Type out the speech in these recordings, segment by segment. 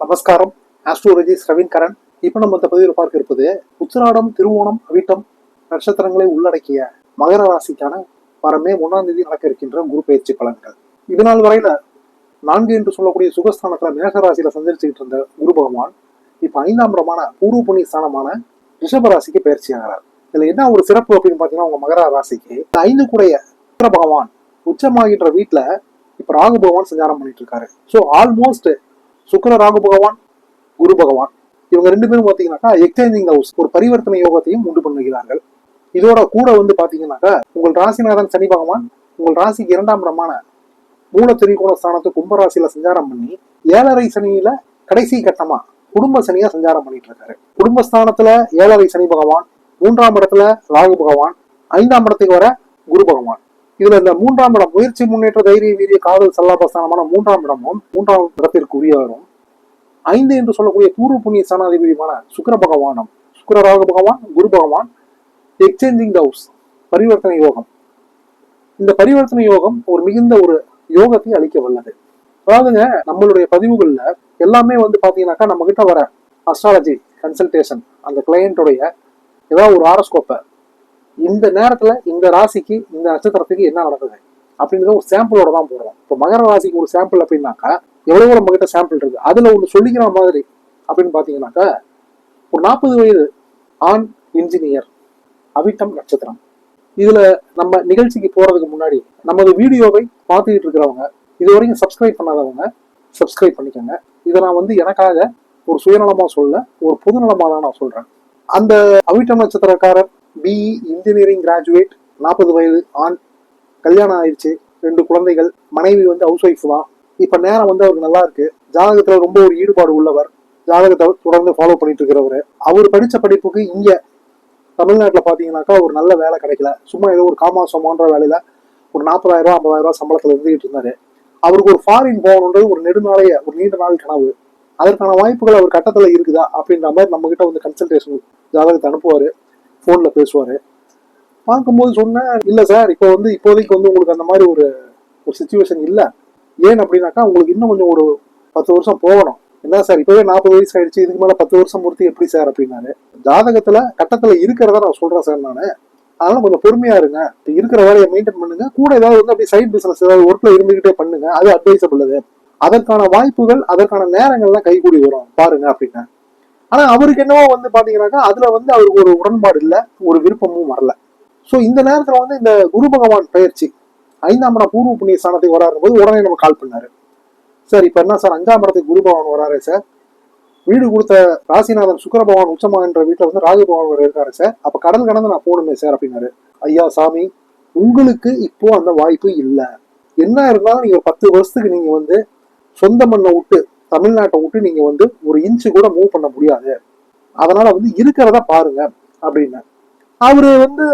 நமஸ்காரம். ஆஸ்ட்ரோலஜி ரவீன் கரண் இப்போ நம்ம இந்த பதிவில் பார்க்க இருப்பது உச்சராடம் திருவோணம் அவிட்டம் நட்சத்திரங்களை உள்ளடக்கிய மகர ராசிக்கான வரமே ஒன்றாம் தேதி நடக்க இருக்கின்ற குரு பயிற்சி பலன்கள். இது நாள் வரையில நான்கு என்று சொல்லக்கூடிய சுகஸ்தானத்தில் மேக ராசியில சஞ்சரிச்சுக்கிட்டு இருந்த குரு பகவான் இப்ப ஐந்தாம் இடமான பூர்வ புண்ணிய ஸ்தானமான ரிஷப ராசிக்கு பயிற்சி ஆகிறார். இதுல என்ன ஒரு சிறப்பு அப்படின்னு பாத்தீங்கன்னா உங்க மகர ராசிக்கு ஐந்து கூடைய பகவான் உச்சமாகின்ற வீட்டுல இப்ப ராகு பகவான் சஞ்சாரம் பண்ணிட்டு இருக்காரு. ஸோ ஆல்மோஸ்ட் சுக்கர ராகு பகவான் குரு பகவான் இவங்க ரெண்டு பேரும் பார்த்தீங்கன்னாக்கா எக்ஸ்சேஞ்சிங் ஹவுஸ் ஒரு பரிவர்த்தனை யோகத்தையும் உண்டு பண்ணுகிறார்கள். இதோட கூட வந்து பார்த்தீங்கன்னாக்கா உங்கள் ராசிநாதன் சனி பகவான் உங்கள் ராசிக்கு இரண்டாம் இடமான மூல திரிகோண ஸ்தானத்தை கும்பராசியில சஞ்சாரம் பண்ணி ஏழரை சனியில கடைசி கட்டமா குடும்ப சனியா சஞ்சாரம் பண்ணிட்டு இருக்காரு. குடும்பஸ்தானத்துல ஏழரை சனி பகவான் மூன்றாம் இடத்துல ராகு பகவான் ஐந்தாம் இடத்துக்கு வர குரு பகவான். இதுல இந்த மூன்றாம் இடம் முயற்சி முன்னேற்ற தைரிய வீரிய காதல் சல்லாபஸ்தானமான மூன்றாம் இடமும் மூன்றாம் இடத்திற்குரியவரும் ஐந்து என்று சொல்லக்கூடிய பூர்வ புண்ணிய சனாதிபதியுமான சுக்கர பகவானம் சுக்கர ராக பகவான் குரு பகவான் எக்ஸ்சேஞ்சிங் ஹவுஸ் பரிவர்த்தனை யோகம். இந்த பரிவர்த்தனை யோகம் ஒரு மிகுந்த ஒரு யோகத்தை அளிக்க வல்லது. அதாவதுங்க நம்மளுடைய பதிவுகள்ல எல்லாமே வந்து பாத்தீங்கன்னாக்கா நம்ம கிட்ட வர அஸ்ட்ராலஜி கன்சல்டேஷன் அந்த கிளையண்ட்டுடைய ஏதாவது ஒரு ஆரோஸ்கோப்பை இந்த நேரத்துல இந்த ராசிக்கு இந்த நட்சத்திரத்துக்கு என்ன நடக்குது? அப்படின்றத ஒரு சாம்பிளோட தான் போடுறோம். இப்போ மகர ராசிக்கு ஒரு சாம்பிள் அப்படின்னாக்கா எவ்வளவு நம்ம கிட்ட சாம்பிள் இருக்கு? அதுல ஒன்று சொல்லிக்கிற மாதிரி அப்படின்னு பாத்தீங்கன்னாக்கா ஒரு நாற்பது வயது ஆண் இன்ஜினியர் அவிட்டம் நட்சத்திரம். இதுல நம்ம நிகழ்ச்சிக்கு போறதுக்கு முன்னாடி நமது வீடியோவை பார்த்துக்கிட்டு இருக்கிறவங்க இது வரைக்கும் சப்ஸ்கிரைப் பண்ணாதவங்க சப்ஸ்கிரைப் பண்ணிக்கோங்க. இதை நான் வந்து எனக்காக ஒரு சுயநலமா சொல்ல ஒரு பொதுநலமாக தான் நான் சொல்றேன். அந்த அவிட்டம் நட்சத்திரக்காரர் பிஇ இன்ஜினியரிங் கிராஜுவேட் நாற்பது வயது ஆண். கல்யாணம் ஆயிடுச்சு ரெண்டு குழந்தைகள் மனைவி வந்து ஹவுஸ் ஒய்ஃப் தான். இப்போ நேரம் வந்து அவருக்கு நல்லா இருக்கு. ஜாதகத்தில் ரொம்ப ஒரு ஈடுபாடு உள்ளவர். ஜாதகத்தை தொடர்ந்து ஃபாலோ பண்ணிட்டு இருக்கிறவர். அவர் படித்த படிப்புக்கு இங்கே தமிழ்நாட்டில் பார்த்தீங்கன்னாக்கா ஒரு நல்ல வேலை கிடைக்கல. சும்மா ஏதோ ஒரு காமாசமான்ற வேலையில் ஒரு நாற்பதாயிரம் ரூபா ஐம்பதாயிரம் ரூபா சம்பளத்தில் இருந்துகிட்டு இருந்தாரு. அவருக்கு ஒரு ஃபாரின் போகணுன்றது ஒரு நெடுநாளைய ஒரு நீண்ட நாள் கனவு. அதற்கான வாய்ப்புகள் அவர் கட்டத்தில் இருக்குதா அப்படின்ற மாதிரி நம்மகிட்ட வந்து கன்சல்டேஷன் ஜாதகத்தை அனுப்புவார். ஃபோனில் பேசுவார். பார்க்கும்போது சொன்னேன் இல்லை சார் இப்போ வந்து இப்போதைக்கு வந்து உங்களுக்கு அந்த மாதிரி ஒரு ஒரு சுச்சுவேஷன் இல்லை. ஏன் அப்படின்னாக்கா உங்களுக்கு இன்னும் கொஞ்சம் ஒரு பத்து வருஷம் போகணும். என்ன சார் இப்போவே நாற்பது வயசு ஆயிடுச்சு இதுக்கு மேலே பத்து வருஷம் பொறுத்து எப்படி சார் அப்படின்னாரு. ஜாதகத்தில் கட்டத்தில் இருக்கிறதா நான் சொல்கிறேன் சார் நான். அதனால கொஞ்சம் பொறுமையா இருங்க. இப்போ இருக்கிற வேலையை மெயின்டைன் பண்ணுங்க. கூட ஏதாவது வந்து அப்படியே சைட் பிசினஸ் ஏதாவது ஒர்க்ல இருந்துகிட்டே பண்ணுங்க. அது அட்வைசபிள் அது. அதற்கான வாய்ப்புகள் அதற்கான நேரங்கள்லாம் கைகூடி வரும். பாருங்க அப்படின்னா. ஆனா அவருக்கு என்னவோ வந்து பாத்தீங்கன்னாக்கா அதுல வந்து அவருக்கு ஒரு உடன்பாடு இல்ல ஒரு விருப்பமும் வரல. சோ இந்த நேரத்துல வந்து இந்த குரு பகவான் பயிற்சி ஐந்தாம் இடம் பூர்வ புண்ணிய ஸ்தானத்துக்கு வராரு போது உடனே நம்ம கால் பண்ணாரு. சார் இப்ப என்ன சார் அஞ்சாம் இடத்துக்கு குரு பகவான் வராரு சார். வீடு கொடுத்த ராசிநாதன் சுக்கர பகவான் உச்சமாகின்ற வீட்டுல வந்து ராகு பகவான் வர இருக்காரு சார். அப்ப கடல் கடந்து நான் போகணுமே சார் அப்படின்னாரு. ஐயா சாமி உங்களுக்கு இப்போ அந்த வாய்ப்பு இல்லை. என்ன இருந்தாலும் நீங்க பத்து வருஷத்துக்கு நீங்க வந்து சொந்த மண்ணை விட்டு தமிழ்நாட்டை விட்டு நீங்க வந்து ஒரு இன்ச்சு கூட மூவ் பண்ண முடியாது. அதனால வந்து இருக்கிறத பாருங்க அப்படின்னு. அவரு வந்து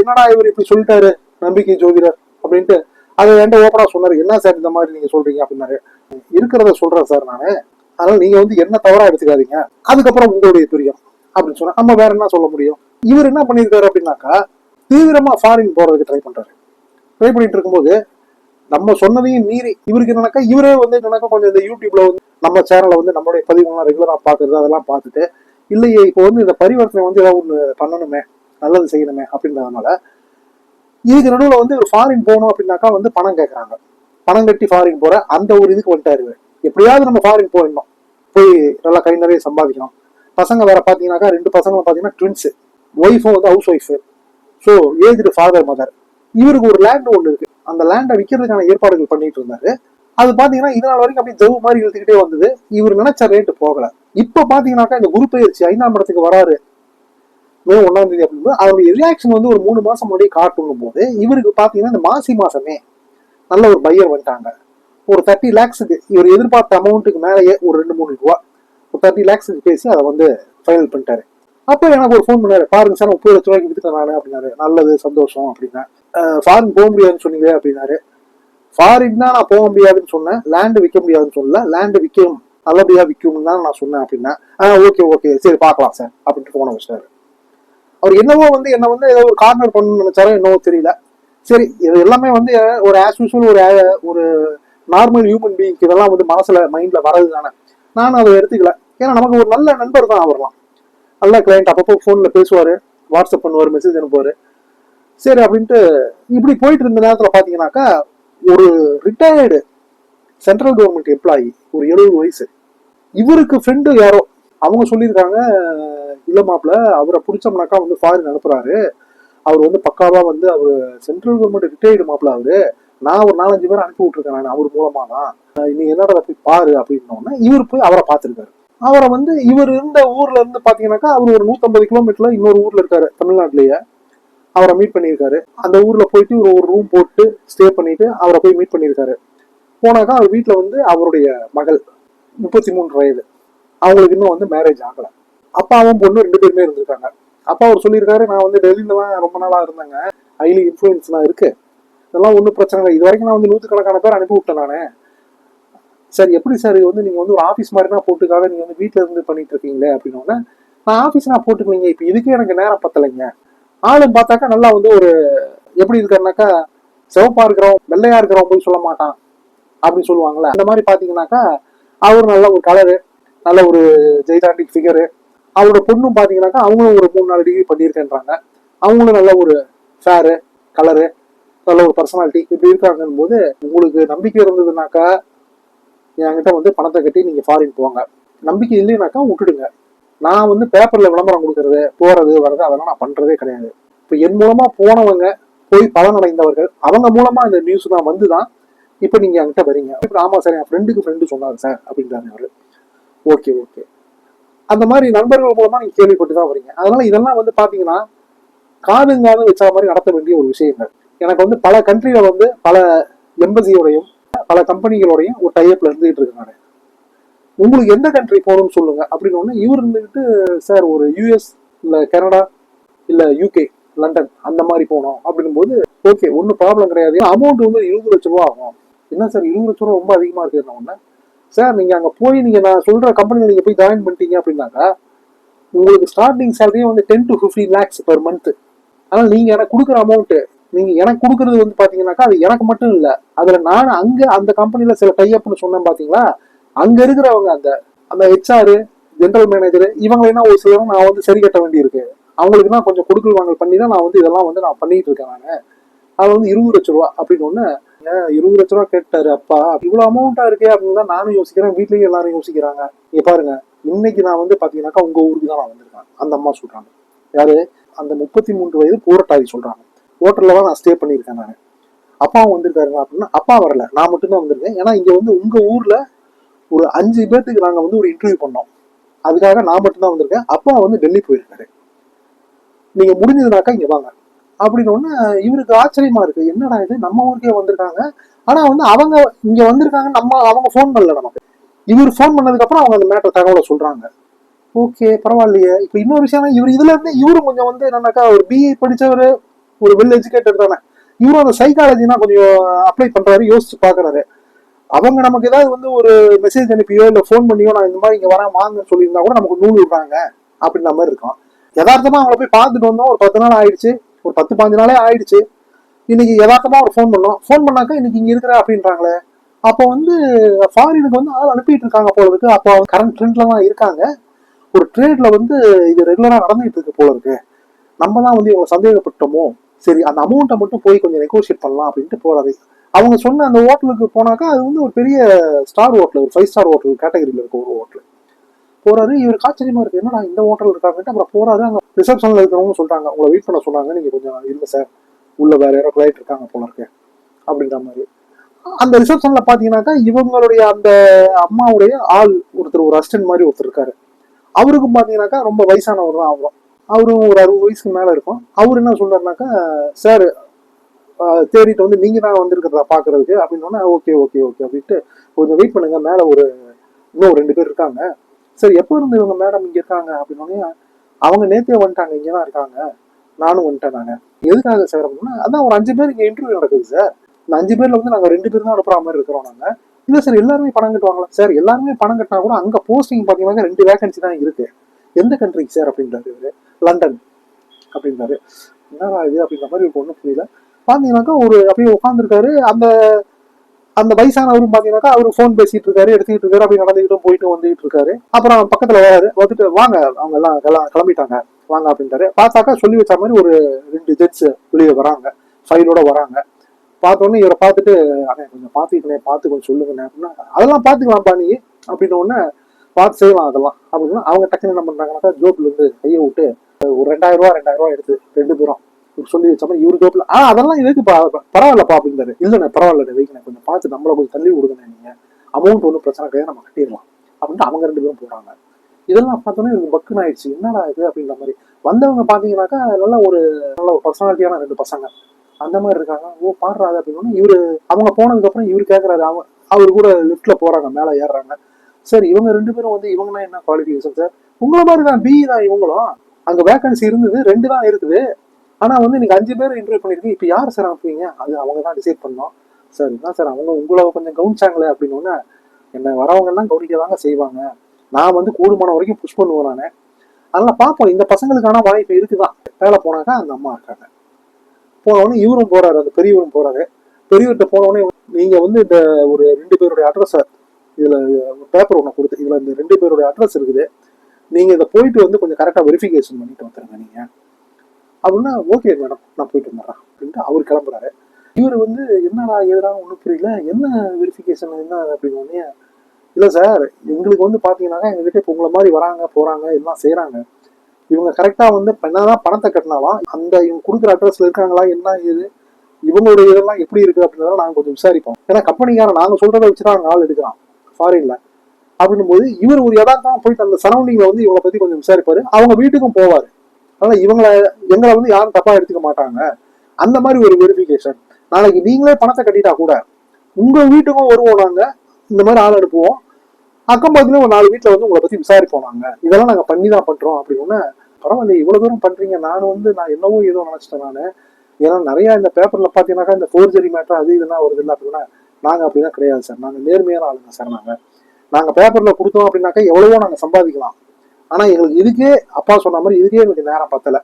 என்னடா இவர் இப்படி சொல்லிட்டாரு நம்பிக்கை ஜோதிடர் அப்படின்ட்டு. அதை என்கிட்ட ஓப்பனா சொன்னாரு. என்ன சார் இந்த மாதிரி நீங்க சொல்றீங்க அப்படின்னாரு. இருக்கிறத சொல்றேன் சார் நானு. அதனால நீங்க வந்து என்ன தவறா எடுத்துக்காதீங்க. அதுக்கப்புறம் உங்களுடைய பிரியம் அப்படின்னு சொன்னா நம்ம வேற என்ன சொல்ல முடியும்? இவர் என்ன பண்ணியிருக்காரு அப்படின்னாக்கா தீவிரமா ஃபாரின் போறதுக்கு ட்ரை பண்றாரு. ட்ரை பண்ணிட்டு இருக்கும்போது நம்ம சொன்னதையும் மீறி இவருக்கு என்னன்னாக்கா இவரே வந்து என்னன்னாக்கா கொஞ்சம் இந்த யூடியூப்ல வந்து நம்ம சேனலை வந்து நம்மளுடைய பதிவுலாம் ரெகுலரா பாக்குறது அதெல்லாம் பார்த்துட்டு இல்லையே இப்போ வந்து இந்த பரிவர்த்தனை வந்து ஏதாவது ஒன்று பண்ணணுமே நல்லது செய்யணுமே அப்படின்றதுனால இதுக்கு நடுவில் வந்து ஒரு ஃபாரின் போகணும் அப்படின்னாக்கா வந்து பணம் கேட்குறாங்க பணம் கட்டி ஃபாரின் போகிற அந்த ஒரு இதுக்கு வந்துட்டாரு எப்படியாவது நம்ம ஃபாரின் போயிடணும். போய் நல்லா கை நிறைய சம்பாதிக்கணும். பசங்க வேற பார்த்தீங்கன்னாக்கா ரெண்டு பசங்களும் பார்த்தீங்கன்னா ட்வின்ஸு ஒய்ஃபும் வந்து housewife so aged father mother இவருக்கு ஒரு லேண்ட் ஒன்று இருக்கு. அந்த லேண்டை விற்கிறதுக்கான ஏற்பாடுகள் பண்ணிட்டு இருந்தாரு. அது பாத்தீங்கன்னா இது நாள் வரைக்கும் அப்படியே ஜவு மாதிரி இழுத்துக்கிட்டே வந்தது. இவர் நினைச்ச ரேட்டு போகல. இப்ப பாத்தீங்கன்னாக்கா இந்த குரு பயிற்சி ஐந்தாம் இடத்துக்கு வராரு. மே ஒன்னாம் தேதி அப்படின்னு அதனுடைய ரியாக்ஷன் வந்து ஒரு மூணு மாசம் முன்னாடி காட்டுங்கும் போது இவருக்கு பாத்தீங்கன்னா இந்த மாசி மாசமே நல்ல ஒரு பையர் வந்துட்டாங்க. ஒரு தேர்ட்டி லேக்ஸுக்கு இவர் எதிர்பார்த்த அமௌண்ட்டுக்கு மேலேயே ஒரு ரெண்டு மூணு ரூபா ஒரு தேர்ட்டி லேக்ஸுக்கு பேசி அதை வந்து ஃபைனல் பண்ணிட்டாரு. அப்போ எனக்கு ஒரு ஃபோன் பண்ணாரு பாருங்க சார் முப்பது லட்ச ரூபாய்க்கு வித்துட்டேன் நான் அப்படின்னாரு. நல்லது சந்தோஷம் அப்படின்னா ஃபாரின் போக முடியாதுன்னு சொன்னீங்களே அப்படின்னாரு. ஃபாரின் தான் நான் போக முடியாதுன்னு சொன்னேன். லேண்டு விற்க முடியாதுன்னு சொல்லல. லேண்டு விற்கும். நல்லபடியாக விற்கும்னு தான் நான் சொன்னேன் அப்படின்னா ஆ ஓகே ஓகே சரி பார்க்கலாம் சார் அப்படின்ட்டு போன வச்சிட்டாரு அவர் என்னவோ வந்து என்ன வந்து ஏதோ ஒரு கார்னர் பண்ணணும்னு நினைச்சாரோ என்னவோ தெரியல. சரி இது எல்லாமே வந்து ஒரு ஆஸ் யூஸ்வல் ஒரு ஒரு நார்மல் ஹியூமன் பீயிங்க்கு இதெல்லாம் வந்து மனசுல மைண்ட்ல வரது தானே நானும் அதை எடுத்துக்கல. ஏன்னா நமக்கு ஒரு நல்ல நண்பர் தான் அவர்லாம். நல்ல கிளைண்ட் அப்பப்போ ஃபோனில் பேசுவார் வாட்ஸ்அப் பண்ணுவார் மெசேஜ் அனுப்புவார். சரி அப்படின்ட்டு இப்படி போயிட்டு இருந்த நேரத்தில் பார்த்தீங்கன்னாக்கா ஒரு ரிட்டையர்டு சென்ட்ரல் கவர்மெண்ட் எம்ப்ளாயி ஒரு எழுபது வயசு. இவருக்கு ஃப்ரெண்டு யாரோ அவங்க சொல்லியிருக்காங்க இல்லை மாப்பிள்ள அவரை பிடிச்சோம்னாக்கா வந்து ஃபாரின் அனுப்புகிறாரு அவர் வந்து பக்காவாக வந்து அவர் சென்ட்ரல் கவர்மெண்ட் ரிட்டையர்டு மாப்பிள்ள அவர். நான் ஒரு நாலஞ்சு பேர் அனுப்பி விட்டுருக்கேன் நான் அவர் மூலமாக தான் நீ என்னடா போய் பாரு அப்படின்னோடனே இவர் போய் அவரை பார்த்துருக்காரு. அவரை வந்து இவர் இருந்த ஊர்ல இருந்து பாத்தீங்கன்னாக்கா அவர் ஒரு நூத்தம்பது கிலோமீட்டர்ல இன்னொரு ஊர்ல இருக்காரு தமிழ்நாட்டிலேயே. அவரை மீட் பண்ணியிருக்காரு. அந்த ஊர்ல போயிட்டு ஒரு ஒரு ரூம் போட்டு ஸ்டே பண்ணிட்டு அவரை போய் மீட் பண்ணியிருக்காரு. போனாக்கா அவர் வீட்டில் வந்து அவருடைய மகள் முப்பத்தி மூன்று வயது. அவங்களுக்கு இன்னும் வந்து மேரேஜ் ஆகல. அப்பாவும் பொண்ணு ரெண்டு பேருமே இருந்திருக்காங்க. அப்பா அவர் சொல்லியிருக்காரு நான் வந்து டெல்லியில தான் ரொம்ப நாளாக இருந்தேங்க. ஹைலி இன்ஃப்ளூயன்ஸ்லாம் இருக்கு. இதெல்லாம் ஒன்றும் பிரச்சனை இல்லை. இது வரைக்கும் நான் வந்து நூற்றுக்கணக்கான பேர் அனுப்பி விட்டேன் நானே. சார் எப்படி சார் இது வந்து நீங்க வந்து ஒரு ஆஃபீஸ் மாதிரி தான் போட்டுக்காக நீங்க வந்து வீட்டில் இருந்து பண்ணிட்டு இருக்கீங்களே அப்படின்னோடனே நான் ஆஃபீஸ் நான் போட்டுக்கலைங்க. இப்போ இதுக்கே எனக்கு நேரம் பத்தலைங்க. ஆளும் பார்த்தாக்கா நல்லா வந்து ஒரு எப்படி இருக்காருனாக்கா சிவப்பா இருக்கிறவன் வெள்ளையா இருக்கிறவன் போய் சொல்ல மாட்டான் அப்படின்னு சொல்லுவாங்கல்ல. அந்த மாதிரி பாத்தீங்கன்னாக்கா அவர் நல்ல ஒரு கலரு நல்ல ஒரு ஜெய்தாண்டிக் ஃபிகரு அவரோட பொண்ணும் பார்த்தீங்கன்னாக்கா அவங்களும் ஒரு மூணு நாலு டிகிரி பண்ணியிருக்கேன்றாங்க. அவங்களும் நல்ல ஒரு ஃபேரு கலரு நல்ல ஒரு பர்சனாலிட்டி இப்படி இருக்காங்கன்னு போது உங்களுக்கு நம்பிக்கை இருந்ததுனாக்கா என்கிட்ட வந்து பணத்தை கட்டி நீங்க ஃபாரின் போங்க. நம்பிக்கை இல்லைனாக்கா விட்டுடுங்க. நான் வந்து பேப்பர்ல விளம்பரம் கொடுக்கறது போறது வர்றது அதெல்லாம் நான் பண்றதே கிடையாது. இப்போ என் மூலமா போனவங்க போய் பலனடைந்தவர்கள் அவங்க மூலமா இந்த நியூஸ் தான் வந்து தான் இப்போ நீங்க என்கிட்ட வரீங்க இப்போ ஆமா சார் என் ஃப்ரெண்டுக்கு ஃப்ரெண்டு சொன்னாரு சார் அப்படின்றாங்க அவரு. ஓகே ஓகே அந்த மாதிரி நண்பர்கள் மூலமா நீங்க கேள்விப்பட்டு தான் வரீங்க அதனால இதெல்லாம் வந்து பாத்தீங்கன்னா காதுங்காது வச்ச மாதிரி நடத்த வேண்டிய ஒரு விஷயங்கள். எனக்கு வந்து பல கண்ட்ரியில வந்து பல எம்பசியோடையும் பல கம்பெனிகளோடையும் ஒரு டைப்ல இருந்துகிட்டு இருக்கேன் நான். உங்களுக்கு எந்த கண்ட்ரி போகணும்னு சொல்லுங்க. அப்படின்னு ஒன்று இவர் இருந்துகிட்டு சார் ஒரு யூஎஸ் இல்ல கனடா இல்ல யூகே லண்டன் அந்த மாதிரி போனோம் அப்படின்னும் போது ஓகே ஒன்றும் ப்ராப்ளம் கிடையாது. அமௌண்ட் வந்து இருபது லட்ச ரூபா ஆகும். என்ன சார் இருபது லட்ச ரூபா ரொம்ப அதிகமாக இருக்கு? ஒன்று சார் நீங்கள் அங்கே போய் நீங்கள் நான் சொல்கிற கம்பெனியில் நீங்கள் போய் ஜாயின் பண்ணிட்டீங்க அப்படின்னாக்கா உங்களுக்கு ஸ்டார்டிங் சேலரியே வந்து ten to fifteen lakhs per month ஆனால் நீங்கள் எனக்கு கொடுக்குற அமௌண்ட்டு நீங்க எனக்கு கொடுக்கறது வந்து பாத்தீங்கன்னாக்கா அது எனக்கு மட்டும் இல்ல. அதுல நான் அங்க அந்த கம்பெனில சில டைப்னு சொன்னேன் பாத்தீங்களா? அங்க இருக்கிறவங்க அந்த அந்த ஹெச்ஆர் ஜென்ரல் மேனேஜர் இவங்க என்ன ஒரு சிலரும் நான் வந்து சரி கட்ட வேண்டியிருக்கு. அவங்களுக்கு தான் கொஞ்சம் கொடுக்கல் வாங்கல் பண்ணி தான் நான் வந்து இதெல்லாம் வந்து நான் பண்ணிட்டு இருக்கேன் நான். அது வந்து இருபது லட்ச ரூபா அப்படின்னு ஒண்ணு இருபது லட்ச ரூபா கேட்டாரு அப்பா இவ்வளவு அமௌண்டா இருக்கே அப்படின்னு தான் நானும் யோசிக்கிறேன் வீட்லயும் எல்லாரும் யோசிக்கிறாங்க. இங்க பாருங்க இன்னைக்கு நான் வந்து பாத்தீங்கன்னாக்கா உங்க ஊருக்கு தான் நான் வந்திருக்கேன். அந்த அம்மா சொல்றாங்க. யாரு? அந்த முப்பத்தி மூன்று வயது பூரட்டாதி சொல்றாங்க. ஹோட்டலில் தான் நான் ஸ்டே பண்ணியிருக்கேன் நான். அப்பாவும் வந்திருக்காருங்க அப்படின்னா அப்பா வரல. நான் மட்டும்தான் வந்திருக்கேன். ஏன்னா இங்க வந்து உங்க ஊர்ல ஒரு அஞ்சு பேர்த்துக்கு நாங்க வந்து ஒரு இன்டர்வியூ பண்ணோம். அதுக்காக நான் மட்டும்தான் வந்திருக்கேன். அப்பா வந்து டெல்லி போயிருக்காரு. நீங்க முடிஞ்சதுனாக்கா இங்க வாங்க. அப்படின்னு ஒண்ணு இவருக்கு ஆச்சரியமா இருக்கு. என்னடா இது? நம்ம ஊருக்கே வந்திருக்காங்க. ஆனா வந்து அவங்க இங்க வந்திருக்காங்க. நம்ம அவங்க ஃபோன் பண்ணல நமக்கு. இவர் ஃபோன் பண்ணதுக்கு அப்புறம் அவங்க அந்த மேட்டர் தகவலை சொல்றாங்க. ஓகே பரவாயில்லையே. இப்போ இன்னொரு விஷயம் இவர் இதுல இருந்து இவரும் கொஞ்சம் வந்து என்னன்னாக்கா ஒரு பிஏ படிச்சவர் ஒரு வெல் எஜுகேட்டட் தானே. இவரும் அந்த சைக்காலஜினா கொஞ்சம் அப்ளை பண்றாரு யோசிச்சு பாக்குறாரு. அவங்க நமக்கு ஏதாவது வந்து ஒரு மெசேஜ் அனுப்பியோ இல்ல ஃபோன் பண்ணியோ நான் இந்த மாதிரி இங்க வரேன் வாங்கன்னு சொல்லியிருந்தா கூட நமக்கு நூல் விடுறாங்க அப்படின்ற மாதிரி இருக்கும். யதார்த்தமா அவங்கள போய் பார்த்துட்டு வந்தோம் ஒரு பத்து நாள் ஆயிடுச்சு. ஒரு பத்து பாஞ்சு நாளே ஆயிடுச்சு. இன்னைக்கு யதார்த்தமா ஒரு ஃபோன் பண்ணோம். ஃபோன் பண்ணாக்கா இன்னைக்கு இங்க இருக்கிற அப்படின்றாங்களே. அப்போ வந்து ஃபாரினுக்கு வந்து ஆள் அனுப்பிட்டு இருக்காங்க போல இருக்கு. அப்போ கரண்ட் ட்ரெண்ட்ல தான் இருக்காங்க. ஒரு ட்ரேட்ல வந்து இது ரெகுலரா நடந்துகிட்டு இருக்கு போல இருக்கு. நம்ம தான் வந்து இவங்க சந்தேகப்பட்டோமோ? சரி அந்த அமௌண்ட்டை மட்டும் போய் கொஞ்சம் நெகோஷியேட் பண்ணலாம் அப்படின்ட்டு போறாரு. அவங்க சொன்ன அந்த ஹோட்டலுக்கு போனாக்கா அது வந்து ஒரு பெரிய ஸ்டார் ஹோட்டல் ஒரு ஃபைவ் ஸ்டார் ஹோட்டல் கேட்டகரியில் இருக்க ஒரு ஹோட்டல் போறாரு இவருக்கு ஆச்சரியமா இருக்கு என்னடா இந்த ஹோட்டல் இருக்காங்கன்ட்டு? அப்புறம் போறாரு அங்க ரிசப்ஷன்ல இருக்கிறவங்க சொல்றாங்க உங்களை வெயிட் பண்ண சொன்னாங்க நீங்க கொஞ்சம் இல்லை சார் உள்ள வேற யாரோ ஃபிளைட் இருக்காங்க போல இருக்கு. அப்படின்ற மாதிரி. அந்த ரிசப்ஷன்ல பாத்தீங்கன்னாக்கா இவங்களுடைய அந்த அம்மாவுடைய ஆள் ஒருத்தர் ஒரு அசிஸ்டன்ட் மாதிரி ஒருத்தர் இருக்காரு. அவருக்கும் பாத்தீங்கன்னாக்கா ரொம்ப வயசானவர் தான் ஆகும் அவரும் ஒரு அறுபது வயசுக்கு மேல இருக்கும். அவர் என்ன சொல்கிறாருனாக்கா சார் தேடிட்டு வந்து நீங்கள் தான் வந்திருக்கிறதா பாக்குறதுக்கு? அப்படின்னோடனே ஓகே ஓகே ஓகே அப்படின்ட்டு கொஞ்சம் வெயிட் பண்ணுங்க. மேல ஒரு இன்னும் ரெண்டு பேர் இருக்காங்க. சார் எப்போ இருந்து இவங்க மேடம் இங்க இருக்காங்க? அப்படின்னோடனே அவங்க நேத்தே வந்துட்டாங்க இங்கே தான் இருக்காங்க. நானும் வந்துட்டேன் நாங்க எதுக்காக சார்? அப்படின்னா அதான் ஒரு அஞ்சு பேர் இங்க இன்டர்வியூ நடக்குது சார். இந்த அஞ்சு பேர்ல வந்து நாங்க ரெண்டு பேர் தான் அனுப்புற மாதிரி இருக்கிறோம் நாங்க. இல்ல சார் எல்லாருமே பணம் கட்டுவாங்களா? சார் எல்லாருமே பணம் கட்டினா கூட அங்க போஸ்டிங் பாத்தீங்கன்னா ரெண்டு வேகன்சி தான் இருக்கு. எந்த கண்ட்ரிக்கு சார் அப்படின்றாரு இவரு? லண்டன் அப்படின்றாரு. என்னடா இது அப்படின்ற மாதிரி ஒரு ஒன்றும் புரியல. பார்த்தீங்கன்னாக்கா ஒரு அப்படியே உட்காந்துருக்காரு அந்த அந்த வயசானவரும் பார்த்தீங்கன்னாக்கா அவர் ஃபோன் பேசிட்டு இருக்காரு எடுத்துக்கிட்டு இருக்காரு அப்படி நடந்துக்கிட்டும் போயிட்டு வந்துகிட்டு இருக்காரு. அப்புறம் பக்கத்துல வராரு. வந்துட்டு வாங்க அவங்க எல்லாம் கிளம்பிட்டாங்க. வாங்க அப்படின்றாரு. பார்த்தாக்கா சொல்லி வச்ச மாதிரி ஒரு ரெண்டு ஜெட்ஸ் வெளியே வராங்க. ஃபைலோட வராங்க. பார்த்தோன்னே இவரை பார்த்துட்டு அண்ணே கொஞ்சம் பார்த்துக்கிட்டே பார்த்து கொஞ்சம் சொல்லுங்கண்ணே. அப்படின்னா அதெல்லாம் பார்த்துக்கலாம்ப்பா நீ அப்படின்ன உடனே பார்த்து செய்யலாம் அதெல்லாம் அப்படின்னா அவங்க டக்குன்னு என்ன பண்ணுறாங்கனாக்கா ஜோப்ல இருந்து கையை விட்டு ஒரு ரெண்டாயிரம் ரூபா ரெண்டாயிரம் ரூபா எடுத்து ரெண்டு பேரும் சொல்லி வச்ச மாதிரி இவரு ஜோப்ல ஆ அதெல்லாம் இதுக்கு பரவாயில்லப்பா அப்படிங்கிறாரு இல்லைண்ணே பரவாயில்ல வைக்கணும் கொஞ்சம் பார்த்து நம்மள கொஞ்சம் தள்ளி விடுங்கண்ணே நீங்க. அமௌண்ட் ஒன்றும் பிரச்சனை கிடையாது நம்ம கட்டிடலாம். அப்படின்ட்டு அவங்க ரெண்டு பேரும் போறாங்க. இதெல்லாம் பார்த்தோன்னே எனக்கு பக்குன்னு ஆயிடுச்சு. என்னடா இது? அப்படின்ற மாதிரி. வந்தவங்க பார்த்தீங்கன்னாக்கா நல்ல ஒரு நல்ல ஒரு பர்சனாலிட்டியான ரெண்டு பசங்க. அந்த மாதிரி இருக்காங்க. ஓ பாடுறாரு அப்படின்னு இவரு அவங்க போனதுக்கு அப்புறம் இவரு கேக்குறாரு. அவங்க அவரு கூட லிஃப்ட்ல போறாங்க மேலே ஏறுறாங்க. சார் இவங்க ரெண்டு பேரும் வந்து இவங்கன்னா என்ன குவாலிஃபிகேஷன் சார் உங்களை மாதிரி தான் பிஇ தான் இவங்களும். அங்க வேகன்சி இருந்தது ரெண்டு தான் இருக்குது. ஆனா வந்து நீங்க அஞ்சு பேர் இன்டர்வியூ பண்ணிருக்கீங்க. இப்போ யார் சார் அனுப்புவீங்க அது அவங்க தான் டிசைட் பண்ணோம் சார் இதுதான் சார் அவங்க உங்களை கொஞ்சம் கவனிச்சாங்களே அப்படின்னு உடனே என்ன வரவங்க எல்லாம் கவனிக்க தாங்க செய்வாங்க. நான் வந்து கூடுமான வரைக்கும் புஷ் பண்ணுவேன் நானு. அதனால பார்ப்போம். இந்த பசங்களுக்கான வாய்ப்பு இருக்குதான் வேலை போனாக்கா அந்த அம்மா இருக்காங்க. போனவொடனே இவரும் போறாரு அந்த பெரியவரும் போறாரு. பெரியவர்கிட்ட போனவொடனே நீங்க வந்து இந்த ஒரு ரெண்டு பேருடைய அட்ரஸை இதுல பேப்பர் ஒன்று கொடுத்து இதில் இந்த ரெண்டு பேருடைய அட்ரஸ் இருக்குது. நீங்க இதை போயிட்டு வந்து கொஞ்சம் கரெக்டாக வெரிஃபிகேஷன் பண்ணிட்டு வந்துருங்க நீங்கள் அப்படின்னா ஓகே மேடம் நான் போயிட்டு வந்துடுறேன் அப்படின்ட்டு அவர் கிளம்புறாரு. இவர் வந்து என்னடா எதுனா ஒன்றும் புரியல. என்ன வெரிஃபிகேஷன் என்ன அப்படின்னு உடனே இல்லை சார் எங்களுக்கு வந்து பார்த்தீங்கன்னாக்கா எங்ககிட்ட இப்போ உங்களை மாதிரி வராங்க போறாங்க எல்லாம் செய்கிறாங்க இவங்க கரெக்டாக வந்து என்னதான் பணத்தை கட்டினாலும் அந்த இவங்க கொடுக்குற அட்ரஸ்ல இருக்காங்களா என்ன ஏது இவங்களுடைய இதெல்லாம் எப்படி இருக்கு அப்படின்றத நாங்கள் கொஞ்சம் விசாரிப்போம். ஏன்னா கம்பெனிக்காரன் நாங்கள் சொல்றதை வச்சு தான் ஆள் எடுக்கிறான் ஃபாரின்ல அப்படின்னும் போது இவர் ஒரு யதார்த்தமா போயிட்டு அந்த சரௌண்டிங்ல வந்து இவங்களை பத்தி கொஞ்சம் விசாரிப்பாரு. அவங்க வீட்டுக்கும் போவாரு. அதனால இவங்களை எங்களை வந்து யாரும் தப்பா எடுத்துக்க மாட்டாங்க. அந்த மாதிரி ஒரு வெரிஃபிகேஷன் நாளைக்கு நீங்களே பணத்தை கட்டிட்டா கூட உங்க வீட்டுக்கும் வருவோம் நாங்க. இந்த மாதிரி ஆள் அனுப்புவோம். அக்கம் பக்கத்துல ஒரு நாலு வீட்டுல வந்து உங்களை பத்தி விசாரிப்போம் நாங்க. இதெல்லாம் நாங்க பண்ணி தான் பண்றோம் அப்படின்னு. பரவாயில்ல இவ்வளவு தூரம் பண்றீங்க. நான் வந்து நான் என்னவோ ஏதோ நினைச்சிட்டேன் நானு. ஏன்னா நிறைய இந்த பேப்பர்ல பாத்தீங்கன்னாக்கா இந்த ஃபோர்ஜரி மேட்டர் அது இதெல்லாம் வருது இல்லை அப்படின்னா நாங்கள் அப்படிலாம் கிடையாது சார். நாங்கள் நேர்மையான ஆளுங்க சார் நாங்கள் நாங்கள் பேப்பரில் கொடுத்தோம் அப்படின்னாக்கா எவ்வளவோ நாங்கள் சம்பாதிக்கலாம். ஆனால் எங்களுக்கு இதுக்கே அப்பா சொன்ன மாதிரி இதுக்கே எங்களுக்கு நேரம் பத்தலை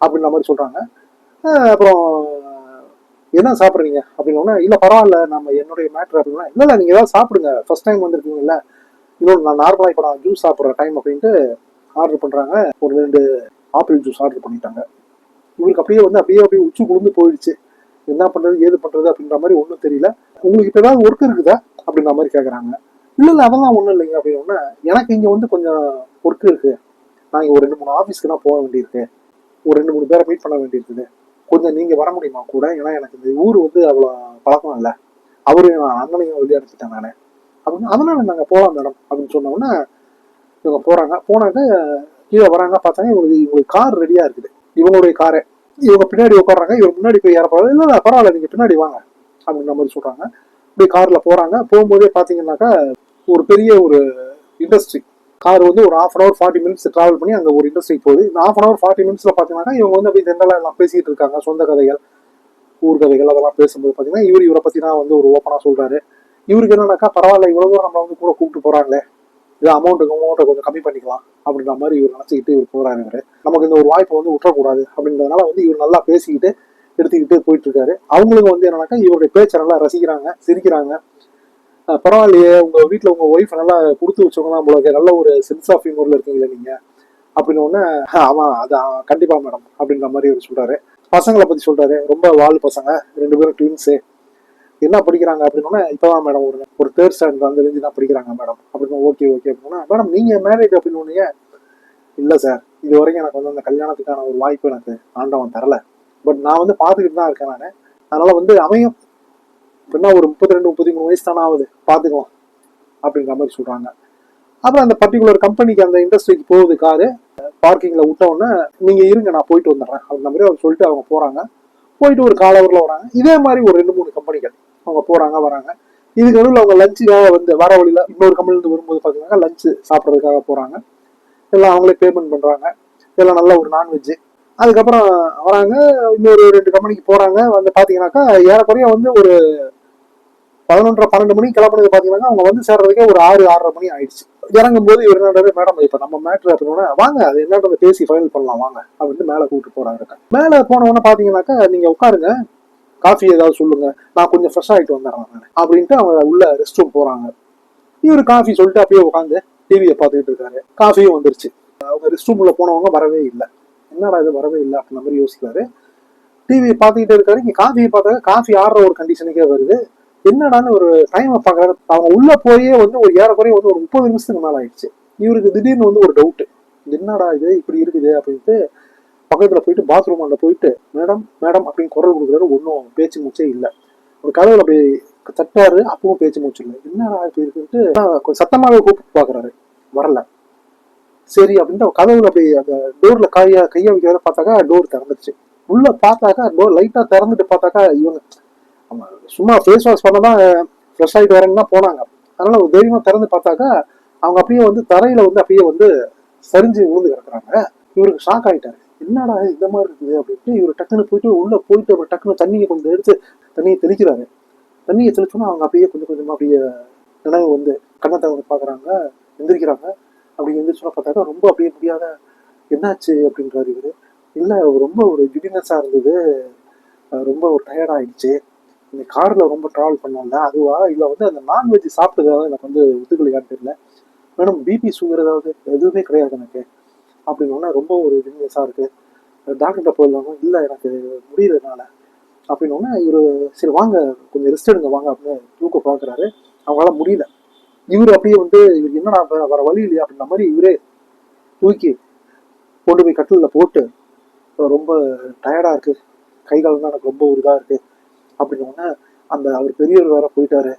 அப்படின்ற மாதிரி சொல்கிறாங்க அப்புறம் என்ன சாப்பிட்றீங்க? அப்படின்னா இல்லை பரவாயில்ல நம்ம என்னுடைய மேட்ரு அப்படின்னா இல்லை நீங்கள் ஏதாவது சாப்பிடுங்க. ஃபர்ஸ்ட் டைம் வந்திருக்கீங்கல்ல. இன்னொன்று நான் நார்மலாக இப்போ நான் ஜூஸ் சாப்பிட்ற டைம் அப்படின்ட்டு ஆர்டர் பண்ணுறாங்க ஒரு ரெண்டு ஆப்பிள் ஜூஸ் ஆர்டர் பண்ணிட்டாங்க. இவருக்கு அப்படியே வந்து அப்படியே அப்படியே உச்சி குழுந்து போயிடுச்சு. என்ன பண்ணுறது ஏது பண்ணுறது அப்படின்ற மாதிரி ஒன்றும் தெரியல. உங்களுக்கு இப்போ ஏதாவது ஒர்க் இருக்குதா? அப்படின்ற மாதிரி கேட்குறாங்க இல்லை இல்லை அதெல்லாம் ஒண்ணும் இல்லைங்க. அப்படின்னு எனக்கு இங்கே வந்து கொஞ்சம் ஒர்க் இருக்கு. நான் இங்கே ஒரு ரெண்டு மூணு ஆஃபீஸ்க்கு தான் போக வேண்டியிருக்கு. ஒரு ரெண்டு மூணு பேரை மீட் பண்ண வேண்டியிருக்குது. கொஞ்சம் நீங்க வர முடியுமா கூட? ஏன்னா எனக்கு இந்த ஊர் வந்து அவ்வளோ பழக்கம் இல்லை. அவரு நான் அண்ணனையும் வெளியே நான். அப்படின்னு அதனால நாங்கள் போகலாம் மேடம் அப்படின்னு சொன்ன உடனே இவங்க போறாங்க. போனாக்க கீழே வராங்க. பார்த்தாங்க இவங்களுக்கு இவங்களுக்கு கார் ரெடியாக இருக்குது. இவங்களுடைய காரை இவங்க பின்னாடி உட்காடுறாங்க இவங்க முன்னாடி போய் ஏற பரவாயில்ல இல்லை பரவாயில்ல நீங்கள் பின்னாடி வாங்க. அப்படின்ற மாதிரி சொல்றாங்க. அப்படியே கார்ல போறாங்க. போகும்போதே பாத்தீங்கன்னாக்கா ஒரு பெரிய ஒரு இண்டஸ்ட்ரி கார் வந்து ஒரு half an hour forty minutes travel பண்ணி அங்கே ஒரு இண்டஸ்ட்ரிக்கு போகுது. இந்த ஆஃப் அன் அவர் ஃபார்ட்டி மினிட்ஸ்ல பார்த்தீங்கன்னா இவங்க வந்து அப்படியே ஜென்ரலாக எல்லாம் பேசிட்டு இருக்காங்க. சொந்த கதைகள் ஊர்கதைகள் அதெல்லாம் பேசும்போது பார்த்தீங்கன்னா இவர் இவரை பத்தி தான் வந்து ஒரு ஓப்பனாக சொல்றாரு. இவருக்கு என்னன்னாக்கா பரவாயில்ல இவ்வளோ தூரம் நம்மளை வந்து கூட கூப்பிட்டு போறாங்களே. இது அமௌண்ட்டுக்கு அமௌண்ட்டை கொஞ்சம் கம்மி பண்ணிக்கலாம் அப்படின்ற மாதிரி இவர் நினச்சிக்கிட்டு இவர் போகிறாரு இவர். நமக்கு இந்த ஒரு வாய்ப்பை வந்து விட்டுறக்கூடாது அப்படின்றதுனால வந்து இவர் நல்லா பேசிக்கிட்டு எடுத்துக்கிட்டு போயிட்டு இருக்காரு அவங்களுக்கு வந்து என்னன்னாக்கா இவருடைய பேச்சை நல்லா ரசிக்கிறாங்க சிரிக்கிறாங்க. பரவாயில்லையே உங்க வீட்டில் உங்க ஒய்ஃப் நல்லா கொடுத்து வச்சவங்களாம் உங்களுக்கு நல்ல ஒரு சென்ஸ் ஆஃப் ஹியூமர்ல இருக்கீங்களே நீங்க. அப்படின்னு ஒண்ணு ஆமா அது கண்டிப்பா மேடம் அப்படின்ற மாதிரி அவர் சொல்றாரு. பசங்களை பத்தி சொல்றாரு. ரொம்ப வாழ் பசங்க ரெண்டு பேரும் ட்வின்ஸு என்ன படிக்கிறாங்க அப்படின்னா இப்பதான் மேடம் ஒரு ஒரு தேர்ட் ஸ்டாண்டர்ட் அந்த ரேஞ்சு தான் படிக்கிறாங்க மேடம் அப்படின்னு ஓகே ஓகே அப்படின்னா மேடம் நீங்க மேரேஜ் அப்படின்னு ஒண்ணு இல்ல சார் இது வரைக்கும் எனக்கு வந்து அந்த கல்யாணத்துக்கான ஒரு வாய்ப்பு எனக்கு ஆண்டவன் தரல. பட் நான் வந்து பார்த்துக்கிட்டு தான் இருக்கேன் நான். அதனால் வந்து அமையும். இப்படின்னா ஒரு முப்பத்தி ரெண்டு முப்பத்தி மூணு வயசு தானே ஆகுது. பார்த்துக்கலாம். அப்படின்ற மாதிரி சொல்கிறாங்க அப்புறம் அந்த பர்டிகுலர் கம்பெனிக்கு அந்த இண்டஸ்ட்ரிக்கு போகுது காரு. பார்க்கிங்கில் விட்டோன்னே நீங்கள் இருங்க நான் போயிட்டு வந்துடுறேன் அப்படின்ற மாதிரி அவர் சொல்லிட்டு அவங்க போகிறாங்க போயிட்டு ஒரு காலவரில் வராங்க. இதே மாதிரி ஒரு ரெண்டு மூணு கம்பெனிகள் அவங்க போகிறாங்க வராங்க. இதுக்கு நடுவில் அவங்க லஞ்சுக்காக வந்து வர வழியில இன்னொரு கம்பெனிலேருந்து வரும்போது பார்த்தீங்கன்னா லஞ்சு சாப்பிட்றதுக்காக போகிறாங்க எல்லாம் அவங்களே பேமெண்ட் பண்ணுறாங்க எல்லாம் நல்ல ஒரு நான்வெஜ்ஜு அதுக்கப்புறம் வராங்க. இன்னொரு ரெண்டு கம்பெனிக்கு போறாங்க. வந்து பாத்தீங்கன்னாக்கா ஏறக்குறைய வந்து ஒரு பதினொன்றரை பன்னெண்டு மணிக்கு கிளம்புனது பாத்தீங்கன்னா அவங்க வந்து சேர்றதுக்கே ஒரு ஆறு ஆறரை மணி ஆயிடுச்சு. இறங்கும் போது இவர் என்னன்றது மேடம் இப்ப நம்ம மேட்ரு அப்படின்னா வாங்க அது என்னன்றது பேசி ஃபைனல் பண்ணலாம் வாங்க அப்படின்னு மேல கூப்பிட்டு போறாங்க மேல போனவொன்னே பார்த்தீங்கன்னாக்கா பாத்தீங்கன்னாக்கா நீங்க உட்காருங்க காஃபி ஏதாவது சொல்லுங்க நான் கொஞ்சம் ஃப்ரெஷ் ஆகிட்டு வந்துடுறேன் நான் அப்படின்ட்டு அவங்க உள்ள ரெஸ்ட் ரூம் போறாங்க. இவர் காஃபி சொல்லிட்டு அப்படியே உட்காந்து டிவியை பார்த்துக்கிட்டு இருக்காரு. காஃபியும் வந்துருச்சு. அவங்க ரெஸ்ட் ரூம்ல போனவங்க வரவே இல்லை. என்னடா இது வரவே இல்லை அப்படின்ற மாதிரி யோசிக்கிறாரு. டிவியை பார்த்துக்கிட்டே இருக்காரு. இங்கே காஃபியை பார்த்தாங்க காஃபி ஆடுற ஒரு கண்டிஷனுக்கே வருது. என்னடான்னு ஒரு டைமை பார்க்குறாரு. அவங்க உள்ளே போயே வந்து ஒரு ஏறக்குறைய வந்து ஒரு முப்பது நிமிஷத்துக்கு மேலே ஆயிடுச்சு. இவருக்கு திடீர்னு வந்து ஒரு டவுட்டு என்னடா இது? இப்படி இருக்குது அப்படின்ட்டு பக்கத்தில் போயிட்டு பாத்ரூம் அண்ட போயிட்டு மேடம் மேடம் அப்படின்னு குரல் கொடுக்குறாரு. ஒன்றும் பேச்சு மூச்சே இல்லை. ஒரு கதவுல அப்படி தட்டாரு அப்பவும் பேச்சு மூச்சு இல்லை. என்னடா இப்படி இருக்குன்ட்டு? கொஞ்சம் சத்தமாகவே கூப்பிட்டு பார்க்குறாரு. வரல. சரி அப்படின்ட்டு கதவுல அப்படி அந்த டோர்ல கைய கையை வைக்கிறத பார்த்தாக்கா டோர் திறந்துச்சு உள்ள பார்த்தாக்கா டோர் லைட்டா திறந்துட்டு பார்த்தாக்கா இவங்க அவங்க சும்மா ஃபேஸ் வாஷ் பண்ண தான் ஃப்ரெஷ் ஆகிட்டு வரேன்னு தான் போனாங்க. அதனால ஒரு தைரியமாக திறந்து பார்த்தாக்கா அவங்க அப்படியே வந்து தரையில வந்து அப்படியே வந்து சரிஞ்சு விழுந்து கிடக்குறாங்க. இவருக்கு ஷாக் ஆயிட்டாரு. என்னடா இந்த மாதிரி இருக்குது அப்படின்ட்டு இவர் டக்குன்னு போயிட்டு உள்ள போயிட்டு அப்புறம் டக்குன்னு தண்ணியை கொஞ்சம் எடுத்து தண்ணியை தெளிக்கிறாரு. தண்ணியை தெளிச்சோன்னா அவங்க அப்படியே கொஞ்சம் கொஞ்சமா அப்படியே நினைவு வந்து கண்ணை திறந்து பாக்குறாங்க எந்திரிக்கிறாங்க. அப்படி எந்திரிச்சோன்னா பார்த்தாக்கா ரொம்ப அப்படியே முடியாத என்னாச்சு அப்படின்றாரு இவர். இல்லை ரொம்ப ஒரு கிடினஸா இருந்தது. ரொம்ப ஒரு டயர்ட் ஆயிடுச்சு. இந்த காரில் ரொம்ப ட்ராவல் பண்ணோம்ல அதுவா? இல்லை வந்து அந்த நான்வெஜ் சாப்பிட்டதாவது எனக்கு வந்து ஒத்துக்கலையான்னு தெரியல. மேடம் பிபி சுகர் ஏதாவது? எதுவுமே கிடையாது எனக்கு. அப்படின்னு ரொம்ப ஒரு கிடினஸா இருக்குது டாக்டர்கிட்ட போயிருந்தாங்க இல்லை எனக்கு முடியலனால அப்படின்னோடனே இவர் சரி வாங்க. கொஞ்சம் ரெஸ்ட் எடுங்க. வாங்க. அப்படின்னு தூக்க பார்க்குறாரு. அவங்களால முடியல. இவரு அப்படியே வந்து இவர் என்னடா வர வழி இல்லையா அப்படின்ற மாதிரி இவரே தூக்கி கொண்டு போய் கட்டிலில் போட்டு ரொம்ப டயர்டா இருக்கு. கை கால் தான் எனக்கு ரொம்ப ஒரு இதாக இருக்கு. அப்படின்னு உடனே அந்த அவர் பெரியவர் வேற போயிட்டாரு.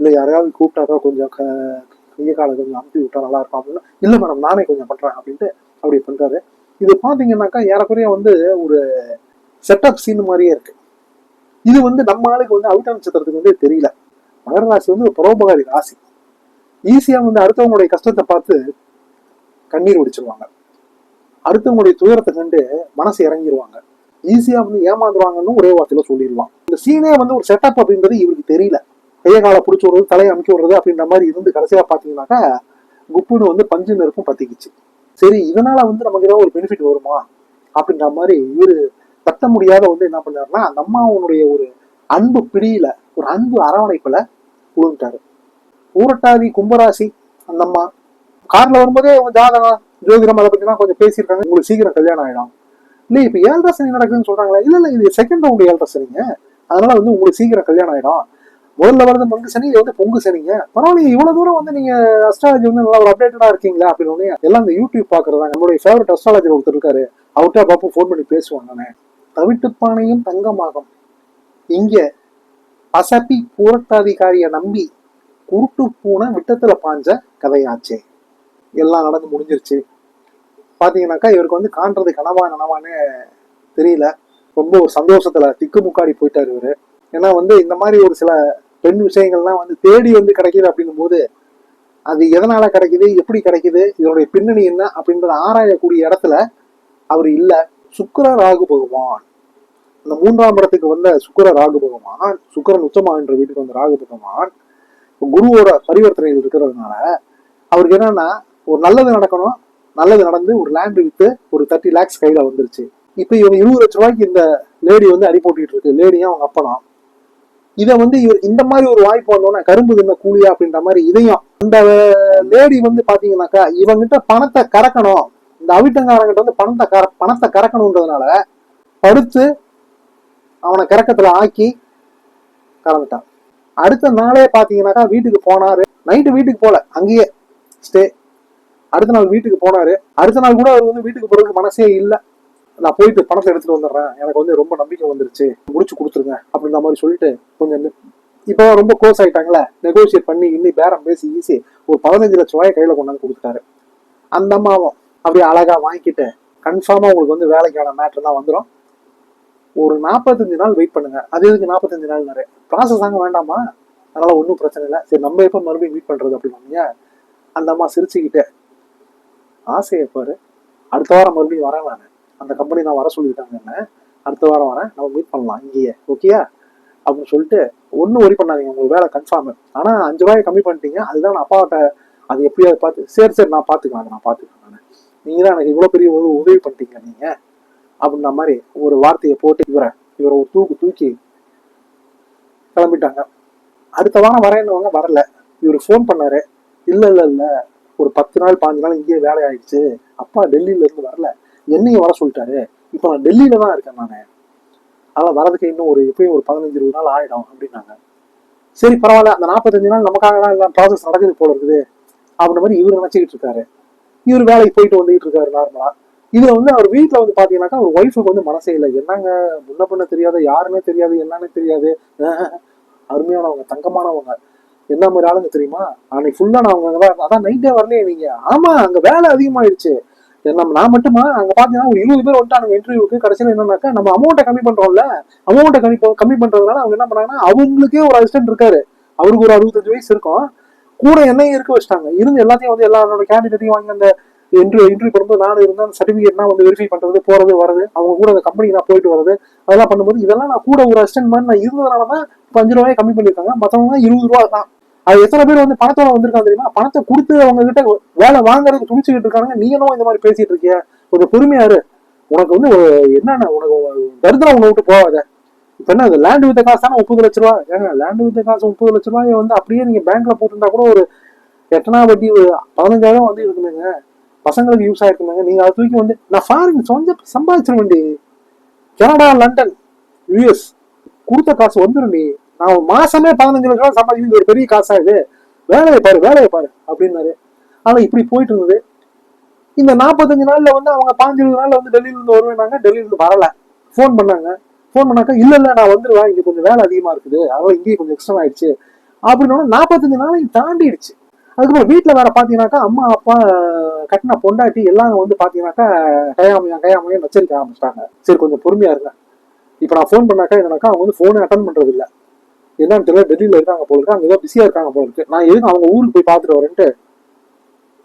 இல்லை யாரையாவது கூப்பிட்டாக்கா கொஞ்சம் க கைய காலை கொஞ்சம் அமுத்தி விட்டா நல்லா இருக்கும். அப்படின்னா இல்லை மேடம் நானே கொஞ்சம் பண்றேன். அப்படின்ட்டு அப்படி பண்றாரு. இது பார்த்தீங்கன்னாக்கா ஏறக்குறைய வந்து ஒரு செட்டப் சீன் மாதிரியே இருக்கு. இது வந்து நம்ம ஆளுக்கு வந்து அவிட்ட நட்சத்திரத்துக்கு வந்து தெரியல. மகர ராசி வந்து ஒரு பரோபகாரி ராசி. ஈஸியா வந்து அடுத்தவங்களுடைய கஷ்டத்தை பார்த்து கண்ணீர் ஒடிச்சிருவாங்க அடுத்தவங்களுடைய துயரத்தை கண்டு மனசு இறங்கிடுவாங்க ஈஸியா வந்து ஏமாந்துருவாங்கன்னு ஒரே வார்த்தையில சொல்லிடலாம் இந்த சீனே வந்து ஒரு செட்டப் அப்படின்றது இவருக்கு தெரியல. கைய காலை பிடிச்சி விடுறது தலையை அமுக்கி விடுறது அப்படின்ற மாதிரி இருந்து கடைசியா பார்த்தீங்கன்னாக்கா குப்புன்னு வந்து பஞ்சு நெருப்பும் பத்திக்கிச்சு. சரி இதனால வந்து நமக்கு ஏதாவது ஒரு பெனிஃபிட் வருமா? அப்படின்ற மாதிரி இவரு தட்ட முடியாத வந்து என்ன பண்ணாருன்னா அந்த அம்மாவுடைய ஒரு அன்பு பிடியில ஒரு அன்பு அரவணைப்புல விழுந்துட்டாரு. ஊரட்டாதி கும்பராசி அந்த அம்மா. கார்ல வரும்போதே அவங்க ஜாதகம் ஜோதிடம் அதை பத்திலாம் கொஞ்சம் பேசியிருக்காங்க. உங்களுக்கு சீக்கிரம் கல்யாணம் ஆயிடும். இல்லை இப்போ ஏழரை சனி நடக்குதுன்னு சொல்றாங்களே இல்ல இல்ல இது செகண்ட் ரவுண்ட் ஏழரை சனிங்க. அதனால வந்து உங்களுக்கு சீக்கிரம் கல்யாணம் ஆயிடும். முதல்ல வரது மங்கு சனி இது வந்து பொங்கு சனிங்க. பரவாயில்ல இவ்வளவு தூரம் வந்து நீங்க அஸ்ட்ராலஜி வந்து நல்லா ஒரு அப்டேட்டடா இருக்கீங்களா அப்படின்னு எல்லாம் இந்த யூடியூப் பாக்குறதா நம்மளுடைய ஃபேவரட் அஸ்ட்ராலஜர் ஒருத்தர் இருக்காரு. அவர்கிட்ட பாப்போம் ஃபோன் பண்ணி பேசுவாங்க நானே. தவிட்டுப்பானையும் தங்கமாகும். இங்க பசப்பி பூரட்டாதிகாரிய நம்பி குருட்டு பூனை விட்டத்துல பாஞ்ச கதையாச்சே. எல்லாம் நடந்து முடிஞ்சிருச்சு. பாத்தீங்கன்னாக்கா இவருக்கு வந்து காண்றது கனவா நனவான்னு தெரியல. ரொம்ப ஒரு சந்தோஷத்துல திக்கு முக்காடி போயிட்டாரு இவரு. ஏன்னா வந்து இந்த மாதிரி ஒரு சில பெண் விஷயங்கள்லாம் வந்து தேடி வந்து கிடைக்குது அப்படின்னும் போது அது எதனால கிடைக்குது எப்படி கிடைக்குது இதனுடைய பின்னணி என்ன அப்படின்றத ஆராயக்கூடிய இடத்துல அவர் இல்ல. சுக்கர ராகு பகவான். அந்த மூன்றாம் இடத்துக்கு வந்த சுக்கர ராகு பகவான் சுக்கரன் உச்சமா என்ற வீட்டுக்கு வந்த ராகு பகவான் குருவோட பரிவர்த்தனைகள் இருக்கிறதுனால அவருக்கு என்னன்னா ஒரு நல்லது நடக்கணும் நல்லது நடந்து ஒரு லேண்ட் வித்து ஒரு தேர்ட்டி லேக்ஸ் கையில வந்துருச்சு. இப்போ இவங்க இருபது லட்ச ரூபாய்க்கு இந்த லேடி வந்து அடி போட்டுட்டு இருக்கு. லேடியும் அவங்க அப்பனும் இதை வந்து இவர் இந்த மாதிரி ஒரு வாய்ப்பு வந்தோன்னா கரும்பு தின்ன கூலியா அப்படின்ற மாதிரி இதையும் இந்த லேடி வந்து பாத்தீங்கன்னாக்கா இவங்கிட்ட பணத்தை கறக்கணும். இந்த அவிட்டங்காரங்கிட்ட வந்து பணத்தை கற பணத்தை கறக்கணுன்றதுனால படுத்து அவனை கறக்கத்துல ஆக்கி கறந்துட்டான். அடுத்த நாளே பார்த்தீங்கன்னாக்கா வீட்டுக்கு போனாரு. நைட்டு வீட்டுக்கு போல அங்கேயே ஸ்டே அடுத்த நாள் வீட்டுக்கு போனாரு. அடுத்த நாள் கூட அவர் வந்து வீட்டுக்கு போறதுக்கு மனசே இல்லை. நான் போயிட்டு பணத்தை எடுத்துட்டு வந்துடுறேன். எனக்கு வந்து ரொம்ப நம்பிக்கை வந்துருச்சு. முடிச்சு கொடுத்துருங்க அப்படின்ற மாதிரி சொல்லிட்டு கொஞ்சம் இப்போ ரொம்ப க்ளோஸ் ஆயிட்டாங்களே. நெகோசியேட் பண்ணி இன்னி பேரம் பேசி ஈஸி ஒரு பதினஞ்சு லட்ச ரூபாய் கையில் கொண்டாந்து கொடுத்துட்டாரு. அந்த அம்மாவும் அப்படியே அழகாக வாங்கிட்டு கன்ஃபார்மாக உங்களுக்கு வந்து வேலைக்கான மேட்ரு தான் வந்துடும் ஒரு நாற்பத்தஞ்சு நாள் வெயிட் பண்ணுங்க. அது எதுக்கு நாற்பத்தஞ்சு நாள் நிறைய ப்ராசஸ் ஆக வேண்டாமா? அதனால ஒன்றும் பிரச்சனை இல்லை. சரி நம்ம எப்போ மறுபடியும் மீட் பண்ணுறது அப்படின்னு அந்த அம்மா சிரிச்சுக்கிட்ட ஆசையை பாரு. அடுத்த வாரம் மறுபடியும் வரேன் நான். அந்த கம்பெனி நான் வர சொல்லியிருக்காங்க என்ன அடுத்த வாரம் வரேன். நம்ம மீட் பண்ணலாம் இங்கேயே. ஓகேயா அப்படின்னு சொல்லிட்டு ஒன்றும் ஒரி பண்ணாதீங்க. உங்களுக்கு வேலை கன்ஃபார்ம் ஆனால் அஞ்சு ரூபாய் கம்மி பண்ணிட்டீங்க. அதுதான் நான் அப்பாட்ட அது எப்படியாவது பார்த்து சரி சரி நான் பார்த்துக்கலாம் அதை நான் பார்த்துக்கலாம் நான். நீங்கள் தான் எனக்கு இவ்வளோ பெரிய உதவி உதவி பண்ணிட்டீங்க நீங்கள் அப்படின்ற மாதிரி ஒரு வார்த்தையை போட்டு இவரை இவரை ஒரு தூக்கு தூக்கி கிளம்பிட்டாங்க. அடுத்த வாரம் வரேன்னவங்க வரல. இவர் ஃபோன் பண்ணாரு. இல்ல இல்ல இல்ல. ஒரு பத்து நாள் பாஞ்சு நாள் இங்கேயே வேலை ஆயிடுச்சு. அப்பா டெல்லியில இருந்து வரல. என்னையும் வர சொல்லிட்டாரு. இப்போ நான் டெல்லியில தான் இருக்கேன் நான். அதான் வரதுக்கு இன்னும் ஒரு எப்பயும் ஒரு பதினஞ்சு இருபது நாள் ஆயிடும் அப்படின்னாங்க. சரி பரவாயில்ல. அந்த நாற்பத்தஞ்சு நாள் நமக்காக தான் எல்லாம் ப்ராசஸ் நடக்குது போல இருக்குது. அப்படின்ற மாதிரி இவர் நினச்சிக்கிட்டு இருக்காரு. இவர் வேலைக்கு போயிட்டு வந்துகிட்டு இருக்காரு நார்மலா இதுல வந்து அவர் வீட்டுல வந்து பாத்தீங்கன்னாக்கா அவர் ஒய்ஃபுக்கு வந்து மனசே இல்லை. என்னங்க முன்ன பண்ண தெரியாது யாருன்னே தெரியாது என்னன்னே தெரியாது. ஆஹ், அருமையானவங்க தங்கமானவங்க. என்ன மாதிரி ஆளுங்க தெரியுமா? அன்னைக்கு ஃபுல்லா நான் அவங்க அங்கதான் அதான் நைட்டே வரலையே நீங்க. ஆமா அங்க வேலை அதிகமாயிடுச்சு. நம்ம நான் மட்டுமா? அங்க பாத்தீங்கன்னா ஒரு இருபது பேர் வந்துட்டாங்க இன்டர்வியூக்கு கடைசியில் என்னன்னாக்கா நம்ம அமௌண்ட்டை கம்மி பண்றோம்ல. அமௌண்ட்டை கம்மி கம்மி பண்றதுனால அவங்க என்ன பண்ணாங்கன்னா அவங்களுக்கே ஒரு அசிஸ்டன்ட் இருக்காரு. அவருக்கு ஒரு அறுபத்தஞ்சு வயசு இருக்கும். கூட என்னையும் இருக்க வச்சிட்டாங்க. இருந்து எல்லாத்தையும் வந்து எல்லாரோட கேண்டிடேட்டையும் வாங்கி அந்த இன்டர்வியூ இன்டர்வியூ பண்ணும்போது நானும் இருந்தால் அந்த சர்டிஃபிகேட்லாம் வந்து வெரிஃபை பண்ணுறது போகிறது வரது அவங்க கூட அந்த கம்பெனிக்கு நான் போயிட்டு வரது அதெல்லாம் பண்ணும்போது இதெல்லாம் நான் கூட ஒரு அசிஸ்டன்ட் மாதிரி நான் இருந்ததுனால தான் இப்போ அஞ்சு ரூபாய் கம்மி பண்ணியிருக்காங்க. மற்றவங்க இருபது ரூபா தான். அது எத்தனை பேர் வந்து பணத்தோட வந்திருக்காங்க தெரியுமா? பணத்தை கொடுத்து அவங்க கிட்ட வேலை வாங்குறதுக்கு துணிச்சுக்கிட்டு இருக்காங்க நீ என்னமோ இந்த மாதிரி பேசிட்டு இருக்கிய. கொஞ்சம் பொறுமையாரு உனக்கு வந்து என்னென்ன உனக்கு ஒரு தரித்திரம் உன்னை விட்டு போகாத. இப்போ என்ன அது லேண்ட் வித்த காசு தானே முப்பது லட்ச ரூபா? ஏங்க லேண்ட் வித்த காசு முப்பது லட்ச ரூபாய் வந்து அப்படியே நீங்கள் பேங்க்ல போட்டிருந்தா கூட ஒரு எட்டனா வட்டி ஒரு பதினஞ்சாயிரம் வந்து இருக்குதுங்க பசங்களுக்கு யூஸ் ஆயிருக்குங்க நீங்க அதை தூக்கி வந்து நான் ஃபாரின் சொந்த சம்பாதிச்சிருவேன்டி கனடா லண்டன் யூஎஸ் கொடுத்த காசு வந்துருண்டி நான் மாசமே பதினஞ்சு லட்ச ரூபா சம்பாதிக்கிறது ஒரு பெரிய காசா இது? வேலையை பாரு வேலையை பாரு அப்படின்னாரு. ஆனா இப்படி போயிட்டு இருந்தது. இந்த நாற்பத்தஞ்சு நாள்ல வந்து அவங்க பாஞ்சு இருபது நாள்ல வந்து டெல்லியில இருந்து வருவேனாங்க டெல்லியில இருந்து வரல. ஃபோன் பண்ணாங்க. ஃபோன் பண்ணாக்கா இல்ல இல்ல நான் வந்துருவேன். இங்க கொஞ்சம் வேலை அதிகமா இருக்குது. அதனால இங்கேயே கொஞ்சம் எக்ஸ்ட்ரா ஆயிடுச்சு. அப்படின்னா நாற்பத்தஞ்சு நாளைக்கு தாண்டிடுச்சு. அதுக்கப்புறம் வீட்டுல வேற பாத்தீங்கன்னாக்கா அம்மா அப்பா கட்டின பொண்டாட்டி எல்லாம் வந்து பாத்தீங்கன்னாக்கா கையாமையா கயாமையா நச்சரிக்க ஆரம்பிச்சிட்டாங்க. சரி கொஞ்சம் பொறுமையா இருங்க. இப்ப நான் ஃபோன் பண்ணாக்கா என்னன்னாக்கா அவங்க வந்து ஃபோனே அட்டன் பண்றது இல்ல என்னன்னு தெரியல டெல்லியில இருக்காங்க போல இருக்கு. அங்க ஏதோ பிஸியா இருக்காங்க போல இருக்கு. நான் எதுக்கு அவங்க ஊருக்கு போய் பார்த்துட்டு வரேன்ட்டு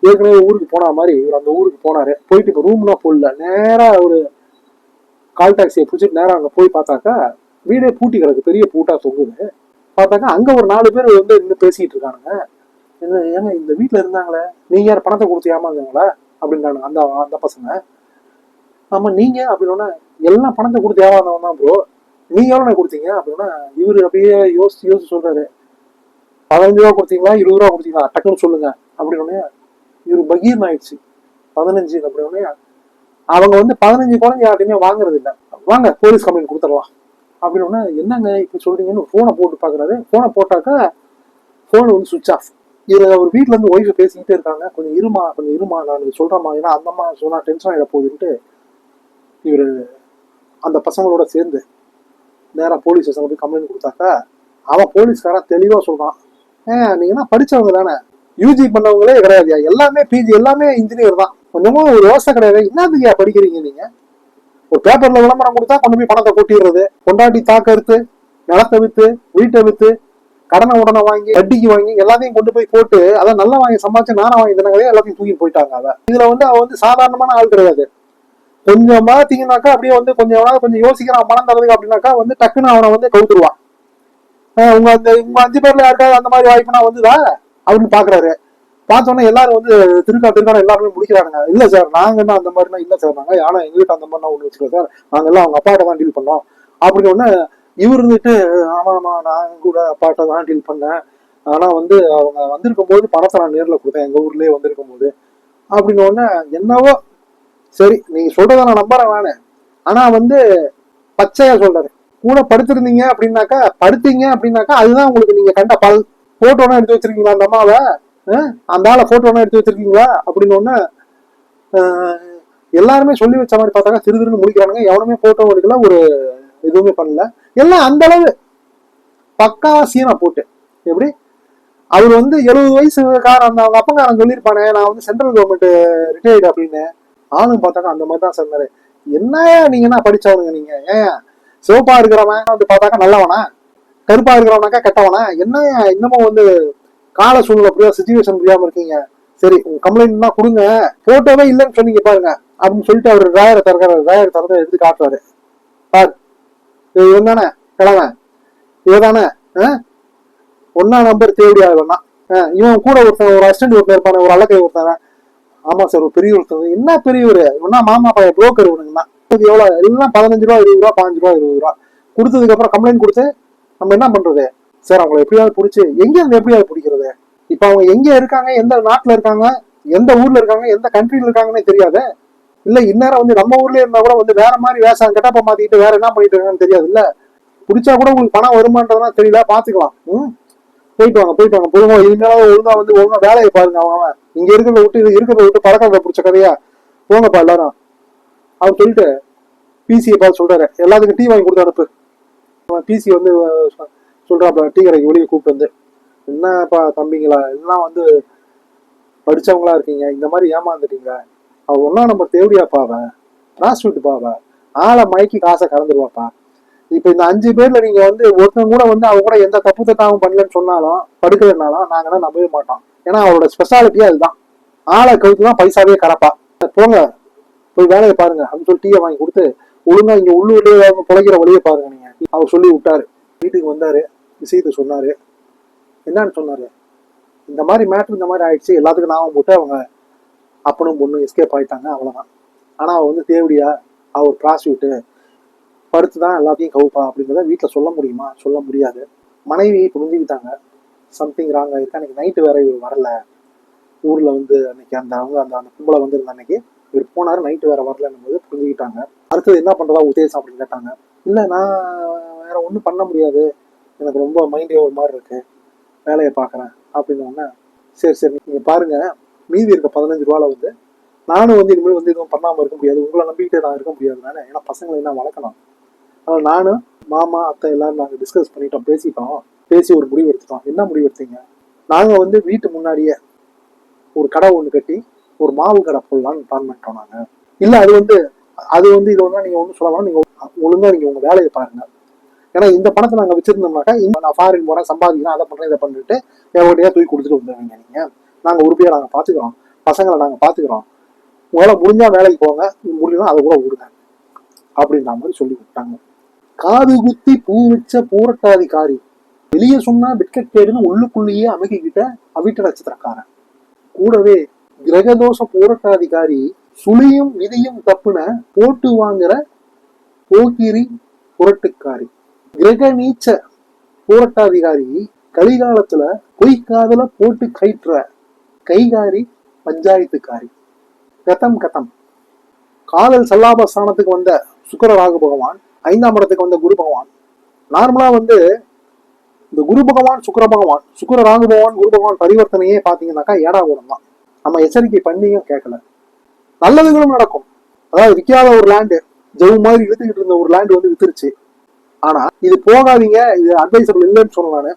ஏற்கனவே ஊருக்கு போன மாதிரி இவர் அந்த ஊருக்கு போனாரு. போயிட்டு இப்போ ரூம்லாம் போடல நேரா ஒரு கால் டாக்ஸியை பிடிச்சிட்டு நேரம் அங்க போய் பார்த்தாக்கா வீடே பூட்டி கிடக்கு. பெரிய பூட்டா தொங்குது. பார்த்தாக்கா அங்க ஒரு நாலு பேர் வந்து நின்று பேசிட்டு இருக்கானுங்க. என்ன ஏங்க இந்த வீட்டில் இருந்தாங்களே? நீங்க யார் பணத்தை கொடுத்து ஏமாந்தாங்களா? அப்படின்றானுங்க அந்த அந்த பசங்க. ஆமாம் நீங்கள் அப்படின்னா எல்லாம் பணத்தை கொடுத்து ஏமாந்தவன் தான் ப்ரோ நீங்கள் எவ்வளோ கொடுத்தீங்க? அப்படின்னா இவர் அப்படியே யோசிச்சு யோசிச்சு சொல்கிறாரு பதினஞ்சு ரூபா கொடுத்தீங்களா? இருபது ரூபா கொடுத்தீங்களா? டக்குன்னு சொல்லுங்க. அப்படின்னு இவரு பகீர்னு ஆயிடுச்சு பதினஞ்சு அப்படின்னு அவங்க வந்து பதினஞ்சு குழந்தை யார்ட்டையுமே வாங்குறது இல்லை வாங்க போலீஸ் கம்ப்ளைண்ட் கொடுத்துடலாம். அப்படின்னு என்னங்க இப்போ சொல்றீங்கன்னு ஃபோனை போட்டு பார்க்குறாரு ஃபோனை போட்டாக்கா ஃபோன் வந்து சுவிச் ஆஃப் இது அவர் வீட்ல இருந்து ஒய்ஃப் பேசிக்கிட்டே இருக்காங்க. கொஞ்சம் இருமா கொஞ்சம் இருமா நான் சொல்றேம்மா ஏன்னா அந்த அம்மா சொன்னா டென்ஷன் ஆகிட போகுதுன்ட்டு இவர் அந்த பசங்களோட சேர்ந்து நேராக போலீஸ் ஸ்டேஷன் போய் கம்ப்ளைண்ட் கொடுத்தாக்க அவன் போலீஸ்காரன் தெளிவா சொல்றான். ஏன் நீங்க என்ன படிச்சவங்க தானே? யூஜி பண்ணவங்களே கிடையாதுயா எல்லாமே பிஜி எல்லாமே இன்ஜினியர் தான். கொஞ்சமும் ஒரு யோசனை கிடையாது. என்னதுக்கு படிக்கிறீங்க நீங்க? ஒரு பேப்பர்ல விளம்பரம் கொடுத்தா கொண்டு போய் பணத்தை கொட்டிடுறது. கொண்டாட்டி தாக்கறது நிலத்தை வித்து வீட்டை வித்து கடனை உடனே வாங்கி வட்டிக்கு வாங்கி எல்லாத்தையும் கொண்டு போய் போட்டு அதை நல்லா வாங்கி சம்பாதிச்சு நானா வாங்கி தினங்களே எல்லாத்தையும் தூக்கி போயிட்டாங்க அவ. இதுல வந்து அவ வந்து சாதாரணமான ஆள் கிடையாது. கொஞ்சம் பாத்தீங்கன்னாக்கா அப்படியே வந்து கொஞ்சம் எவனாவது கொஞ்சம் யோசிக்கிறான் மனம் தரதுக்கு அப்படின்னாக்கா வந்து டக்குன்னு அவனை வந்து கவுத்துருவான். உங்க அந்த உங்க அஞ்சு பேர்ல யாருக்காவது அந்த மாதிரி வாய்ப்புனா வந்துதா? அப்படின்னு பாக்குறாரு. பார்த்தோன்னே எல்லாரும் வந்து திருக்கா திருக்கான எல்லாருமே முடிக்கிறானுங்க. இல்ல சார் நாங்க என்ன அந்த மாதிரினா இல்ல சார் நாங்க ஆனா எங்க வீட்டு அந்த மாதிரிலாம் ஒண்ணு வச்சுக்கோ சார். நாங்க எல்லாம் அவங்க அப்பாட்ட தான் டீல் பண்ணோம். அப்படின்னு ஒண்ணு இவர் இருந்துட்டு ஆமா ஆமா நான் கூட அப்பாட்ட தான் டீல் பண்ணேன். ஆனா வந்து அவங்க வந்திருக்கும் போது பணத்தை நான் நேரில் கொடுத்தேன். எங்க ஊர்லயே வந்திருக்கும் போது. அப்படின்னு ஒண்ணு என்னவோ சரி நீங்க சொல்றதை நான் நம்புறேன் வேணேன் ஆனா வந்து பச்சையா சொல்றாரு. கூட படுத்திருந்தீங்க அப்படின்னாக்கா படுத்தீங்க அப்படின்னாக்கா அதுதான் உங்களுக்கு நீங்க கண்ட பல். போட்டோனா எடுத்து வச்சிருக்கீங்களா அந்த அம்மாவை? அந்த ஆளை போட்டோனா எடுத்து வச்சிருக்கீங்களா? அப்படின்னு ஒண்ணு எல்லாருமே சொல்லி வச்ச மாதிரி பார்த்தாக்கா திரு திருன்னு முடிக்கிறானுங்க எவனுமே போட்டோ எடுக்கல. ஒரு எதுவுமே பண்ணல. எல்லாம் அந்த அளவு பக்காவா சீனா போட்டு. எப்படி? அவர் வந்து எழுபது வயசுக்காரன் அந்த அவங்க அப்பங்காரன் சொல்லியிருப்பானே நான் வந்து சென்ட்ரல் கவர்மெண்ட் ரிட்டையர்டு அப்படின்னு. ஆளும் பார்த்தாக்கா அந்த மாதிரி தான் சொன்னாரு. என்னையா நீங்க என்ன படிச்சவனுங்க நீங்க? ஏன் சிவப்பா இருக்கிறவன் வந்து பார்த்தாக்கா நல்லவனா? கருப்பா இருக்கிறவனாக்கா கெட்டவனா? என்ன இன்னமும் வந்து கால சூழ்நிலை புரியாத சுச்சுவேஷன் புரியாம இருக்கீங்க? சரி உங்க கம்ப்ளைண்ட் தான் கொடுங்க. போட்டோவே இல்லைன்னு சொன்னீங்க பாருங்க. அப்படின்னு சொல்லிட்டு அவர் ராயரை திறக்கிறார் ராயரை திறந்து எடுத்து காட்டுறாரு பார் இவன் தானே? கிழவன். இவதானே தானே? ஒன்னா நம்பர் தேடி ஆகலாம் இவன் கூட ஒருத்தன் ஒரு அசிஸ்டன்ட் ஒருத்தன் இருப்பான ஒரு அழகை ஒருத்தன் ஆமா சார் ஒரு பெரிய ஒருத்தன். என்ன பெரியவர்? இவனா மாமா பையன் புரோக்கர் இவனுங்கண்ணா இது எவ்வளோ எல்லாம் பதினஞ்சு ரூபா இருபது ரூபா பாஞ்சு ரூபா இருபது ரூபா. கொடுத்ததுக்கு அப்புறம் கம்ப்ளைண்ட் கொடுத்து நம்ம என்ன பண்றது? சார் அவங்களை எப்படியாவது பிடிச்சி எங்க இருந்து எப்படியாவது பிடிக்கிறது? இப்போ அவங்க எங்க இருக்காங்க? எந்த நாட்டில் இருக்காங்க? எந்த ஊர்ல இருக்காங்க? எந்த கண்ட்ரியில் இருக்காங்கன்னே தெரியாது. இல்ல இந்நேரம் வந்து நம்ம ஊர்ல இருந்தா கூட வந்து வேற மாதிரி வேஷம் கெட்டப்ப மாத்திட்டு வேற என்ன பண்ணிட்டு இருக்காங்கன்னு தெரியாது இல்ல? பிடிச்சா கூட உங்களுக்கு பணம் வருமானதெல்லாம் தெரியல பாத்துக்கலாம். ம்? போயிட்டு வாங்க போயிட்டு வாங்க போதுமா இருந்தாலும் ஒழுங்கா வந்து ஒழுங்கா வேலையை பாருங்க அவன் அவன். இங்க இருக்கிறத விட்டு இது இருக்கிறத விட்டு பறக்கிறத பிடிச்ச கதையா? போங்கப்பா எல்லாரும். அவன் சொல்லிட்டு பிசியை பார்த்து சொல்றாரு. எல்லாத்துக்கும் டீ வாங்கி கொடுத்து அனுப்பு. பிசி வந்து சொல்றாப்ல டீ கடைக்கு வெளியே கூப்பிட்டு வந்து. என்னப்பா தம்பிங்களா? எல்லாம் வந்து படிச்சவங்களா இருக்கீங்க. இந்த மாதிரி ஏமாந்துட்டீங்க. அவ ஒன்றா நம்ம தேவடியா அவன் டிரான்ஸ்மிட் பாவ ஆளை மயக்கி காசை கலந்துருவாப்பா இப்போ இந்த அஞ்சு பேர்ல நீங்க வந்து ஒருத்தன் கூட வந்து அவங்க கூட எந்த தப்பு தட்டாவும் பண்ணலன்னு சொன்னாலும் படுக்கலைனாலும் நாங்கன்னா நம்பவே மாட்டோம். ஏன்னா அவரோட ஸ்பெஷாலிட்டியே அதுதான். ஆளை கவுத்து தான் பைசாவே கரப்பா போங்க. போய் வேலையை பாருங்க. அப்படின்னு சொல்லி டீயை வாங்கி கொடுத்து ஒழுங்கா இங்க உள்ளூர்லயே பிழைக்கிற வழியை பாருங்க நீங்க. அவர் சொல்லி விட்டாரு. வீட்டுக்கு வந்தாரு. விஷயத்த சொன்னாரு. என்னன்னு சொன்னாரு. இந்த மாதிரி மேட்ரு இந்த மாதிரி ஆயிடுச்சு. எல்லாத்துக்கும் நாம போட்டு அவங்க அப்பனும் பொண்ணும் எஸ்கேப் ஆயிட்டாங்க அவ்வளோதான் ஆனால் அவள் வந்து தேவடியா அவர் ப்ராஸ்டியூட்டு படுத்து தான் எல்லாத்தையும் கவுப்பா அப்படிங்கிறத வீட்டில் சொல்ல முடியுமா? சொல்ல முடியாது. மனைவி புரிஞ்சுக்கிட்டாங்க. சம்திங் ராங் ஆயிருக்கு. அன்னைக்கு நைட்டு வேற இவர் வரல. ஊரில் வந்து அன்னைக்கு அந்த அவங்க அந்த அந்த கும்பலை வந்திருந்த அன்னைக்கு இவர் போனார் நைட்டு வேற வரலன்னும் போது புரிஞ்சுக்கிட்டாங்க. அடுத்தது என்ன பண்ணுறதா உத்தேசம் அப்படின்னு கேட்டாங்க. இல்லை நான் வேற ஒன்றும் பண்ண முடியாது. எனக்கு ரொம்ப மைண்டே ஒரு மாதிரி இருக்கு. வேலையை பார்க்குறேன். அப்படின்னு சரி சரி நீங்கள் பாருங்கள் மீதி இருக்க பதினஞ்சு ரூபால வந்து நானும் வந்து இனிமேல் வந்து எதுவும் பண்ணாமல் இருக்க முடியாது. உங்களை நம்பிக்கிட்டே நான் இருக்க முடியாது தானே? ஏன்னா பசங்களை என்ன வளர்க்கணும். ஆனால் நானும் மாமா அத்தை எல்லாரும் நாங்கள் டிஸ்கஸ் பண்ணிட்டோம் பேசிட்டோம். பேசி ஒரு முடிவு எடுத்துட்டோம். என்ன முடிவு எடுத்தீங்க? நாங்கள் வந்து வீட்டு முன்னாடியே ஒரு கடை ஒன்று கட்டி ஒரு மாவு கடை போடலாம்னு பிளான் பண்ணிட்டோம் நாங்கள் இல்லை அது வந்து அது வந்து இது வந்து நீங்கள் ஒன்றும் சொல்லலாம் நீங்கள் ஒழுங்காக நீங்கள் உங்கள் வேலையை பாருங்கள் ஏன்னா இந்த பணத்தை நாங்கள் வச்சிருந்தோம்னாக்கா இந்த நான் ஃபாரின் போகிறேன் சம்பாதிக்கிறேன் அதை பண்ணுறேன் இதை பண்ணிட்டு எவ்வளோடையா தூக்கி கொடுத்துட்டு வந்துடுவீங்க நீங்கள் நாங்கள் உறுப்பியாக நாங்கள் பார்த்துக்குறோம் பசங்களை நாங்கள் பார்த்துக்குறோம் உங்களால் முடிஞ்சா வேலைக்கு போங்க. முடியலாம் அதை கூட விடுங்க. அப்படின்ற மாதிரி சொல்லி விட்டாங்க. காது குத்தி பூ வச்ச பூரட்டாதிகாரி. வெளியே சொன்னா பிட்கட் கேடுன்னு உள்ளுக்குள்ளேயே அமைக்கிக்கிட்ட அவிட்ட நட்சத்திரக்காரன். கூடவே கிரகதோஷ பூரட்டாதிகாரி சுழியும் விதியும் தப்புன போட்டு வாங்குற போக்கிரி புரட்டுக்காரி. கிரக நீச்ச பூரட்டாதிகாரி கலிகாலத்துல பொய்க்காதல போட்டு கயிற்ற கைகாரி பஞ்சாயத்துக்காரி. கதம் கதம். காதல் சல்லாப ஸ்தானத்துக்கு வந்த சுக்கர ராகு பகவான் ஐந்தாம் இடத்துக்கு வந்த குரு பகவான். நார்மலா வந்து இந்த குரு பகவான் சுக்கர பகவான் சுக்கர ராகு பகவான் குரு பகவான் பரிவர்த்தனையே பாத்தீங்கன்னாக்கா ஏடா தான். நம்ம எச்சரிக்கை பண்ணியும் கேட்கல நல்லதுகளும் நடக்கும். அதாவது விற்காத ஒரு லேண்டு ஜவு மாதிரி இழுத்துக்கிட்டு இருந்த ஒரு லேண்டு வந்து வித்துருச்சு. ஆனா இது போகாதீங்க இது அட்வைசபிள் இல்லைன்னு சொன்னேன் நானு.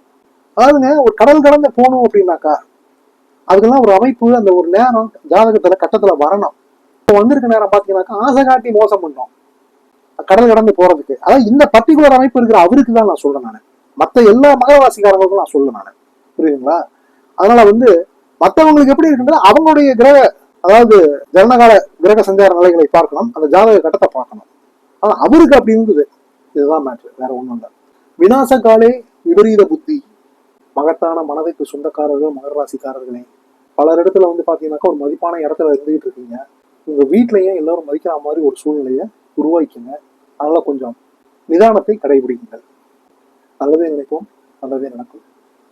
அதாவதுங்க ஒரு கடல் கடந்து போகணும் அப்படின்னாக்கா அதுக்கெல்லாம் ஒரு அமைப்பு அந்த ஒரு நேரம் ஜாதகத்துல கட்டத்துல வரணும். இப்போ வந்திருக்க நேரம் பாத்தீங்கன்னாக்கா ஆசை காட்டி மோசம் பண்ணோம் கடல் கடந்து போறதுக்கு. அதாவது இந்த பர்டிகுலர் அமைப்பு இருக்கிற அவருக்கு தான் நான் சொல்றேன் நான். மத்த எல்லா மகராசிக்காரங்களுக்கும் நான் சொல்லுவேன் நான். புரியுதுங்களா? அதனால வந்து மத்தவங்களுக்கு எப்படி இருக்குன்றது அவங்களுடைய கிரக அதாவது ஜனகால கிரக சஞ்சார நிலைகளை பார்க்கணும். அந்த ஜாதக கட்டத்தை பார்க்கணும். ஆனா அவருக்கு அப்படி இருந்தது. இதுதான் மேட்ரு வேற ஒண்ணும் இல்லை. விநாசகாலே விபரீத புத்தி. மகத்தான மனதைக்கு சொந்தக்காரர்கள் மகர ராசிக்காரர்களே. பலர் இடத்துல வந்து பார்த்தீங்கன்னாக்கா ஒரு மதிப்பான இடத்துல இருந்துகிட்டு இருக்கீங்க. உங்கள் வீட்லயும் எல்லோரும் மதிக்கிற மாதிரி ஒரு சூழ்நிலையை உருவாக்கிங்க. அதனால் கொஞ்சம் நிதானத்தை கடைபிடிக்குங்கள் நல்லதே நினைப்போம் நல்லதே நடக்கும்.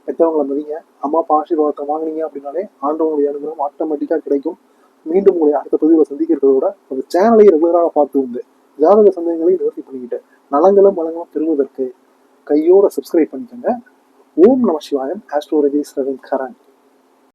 பெற்றவங்களை மதிங்க. அம்மா அப்பா ஆசீர்வாதத்தை வாங்குனீங்க அப்படின்னாலே ஆண்டவங்களுடைய அனுகிரகம் ஆட்டோமேட்டிக்காக கிடைக்கும். மீண்டும் உங்களை அடுத்த பதிவில் சந்திக்கிறத விட அந்த சேனலை ரெகுலராக பார்த்து உண்டு. ஜாதக சந்தேகங்களை நிவர்த்தி பண்ணிக்கிட்டு நலங்களும் வளங்களும் பெறுவதற்கு கையோட சப்ஸ்கிரைப் பண்ணிக்கோங்க. ఓం నమ శివాయం ఆస్ట్రో రజేశ్వరవింద్ ఖరాన్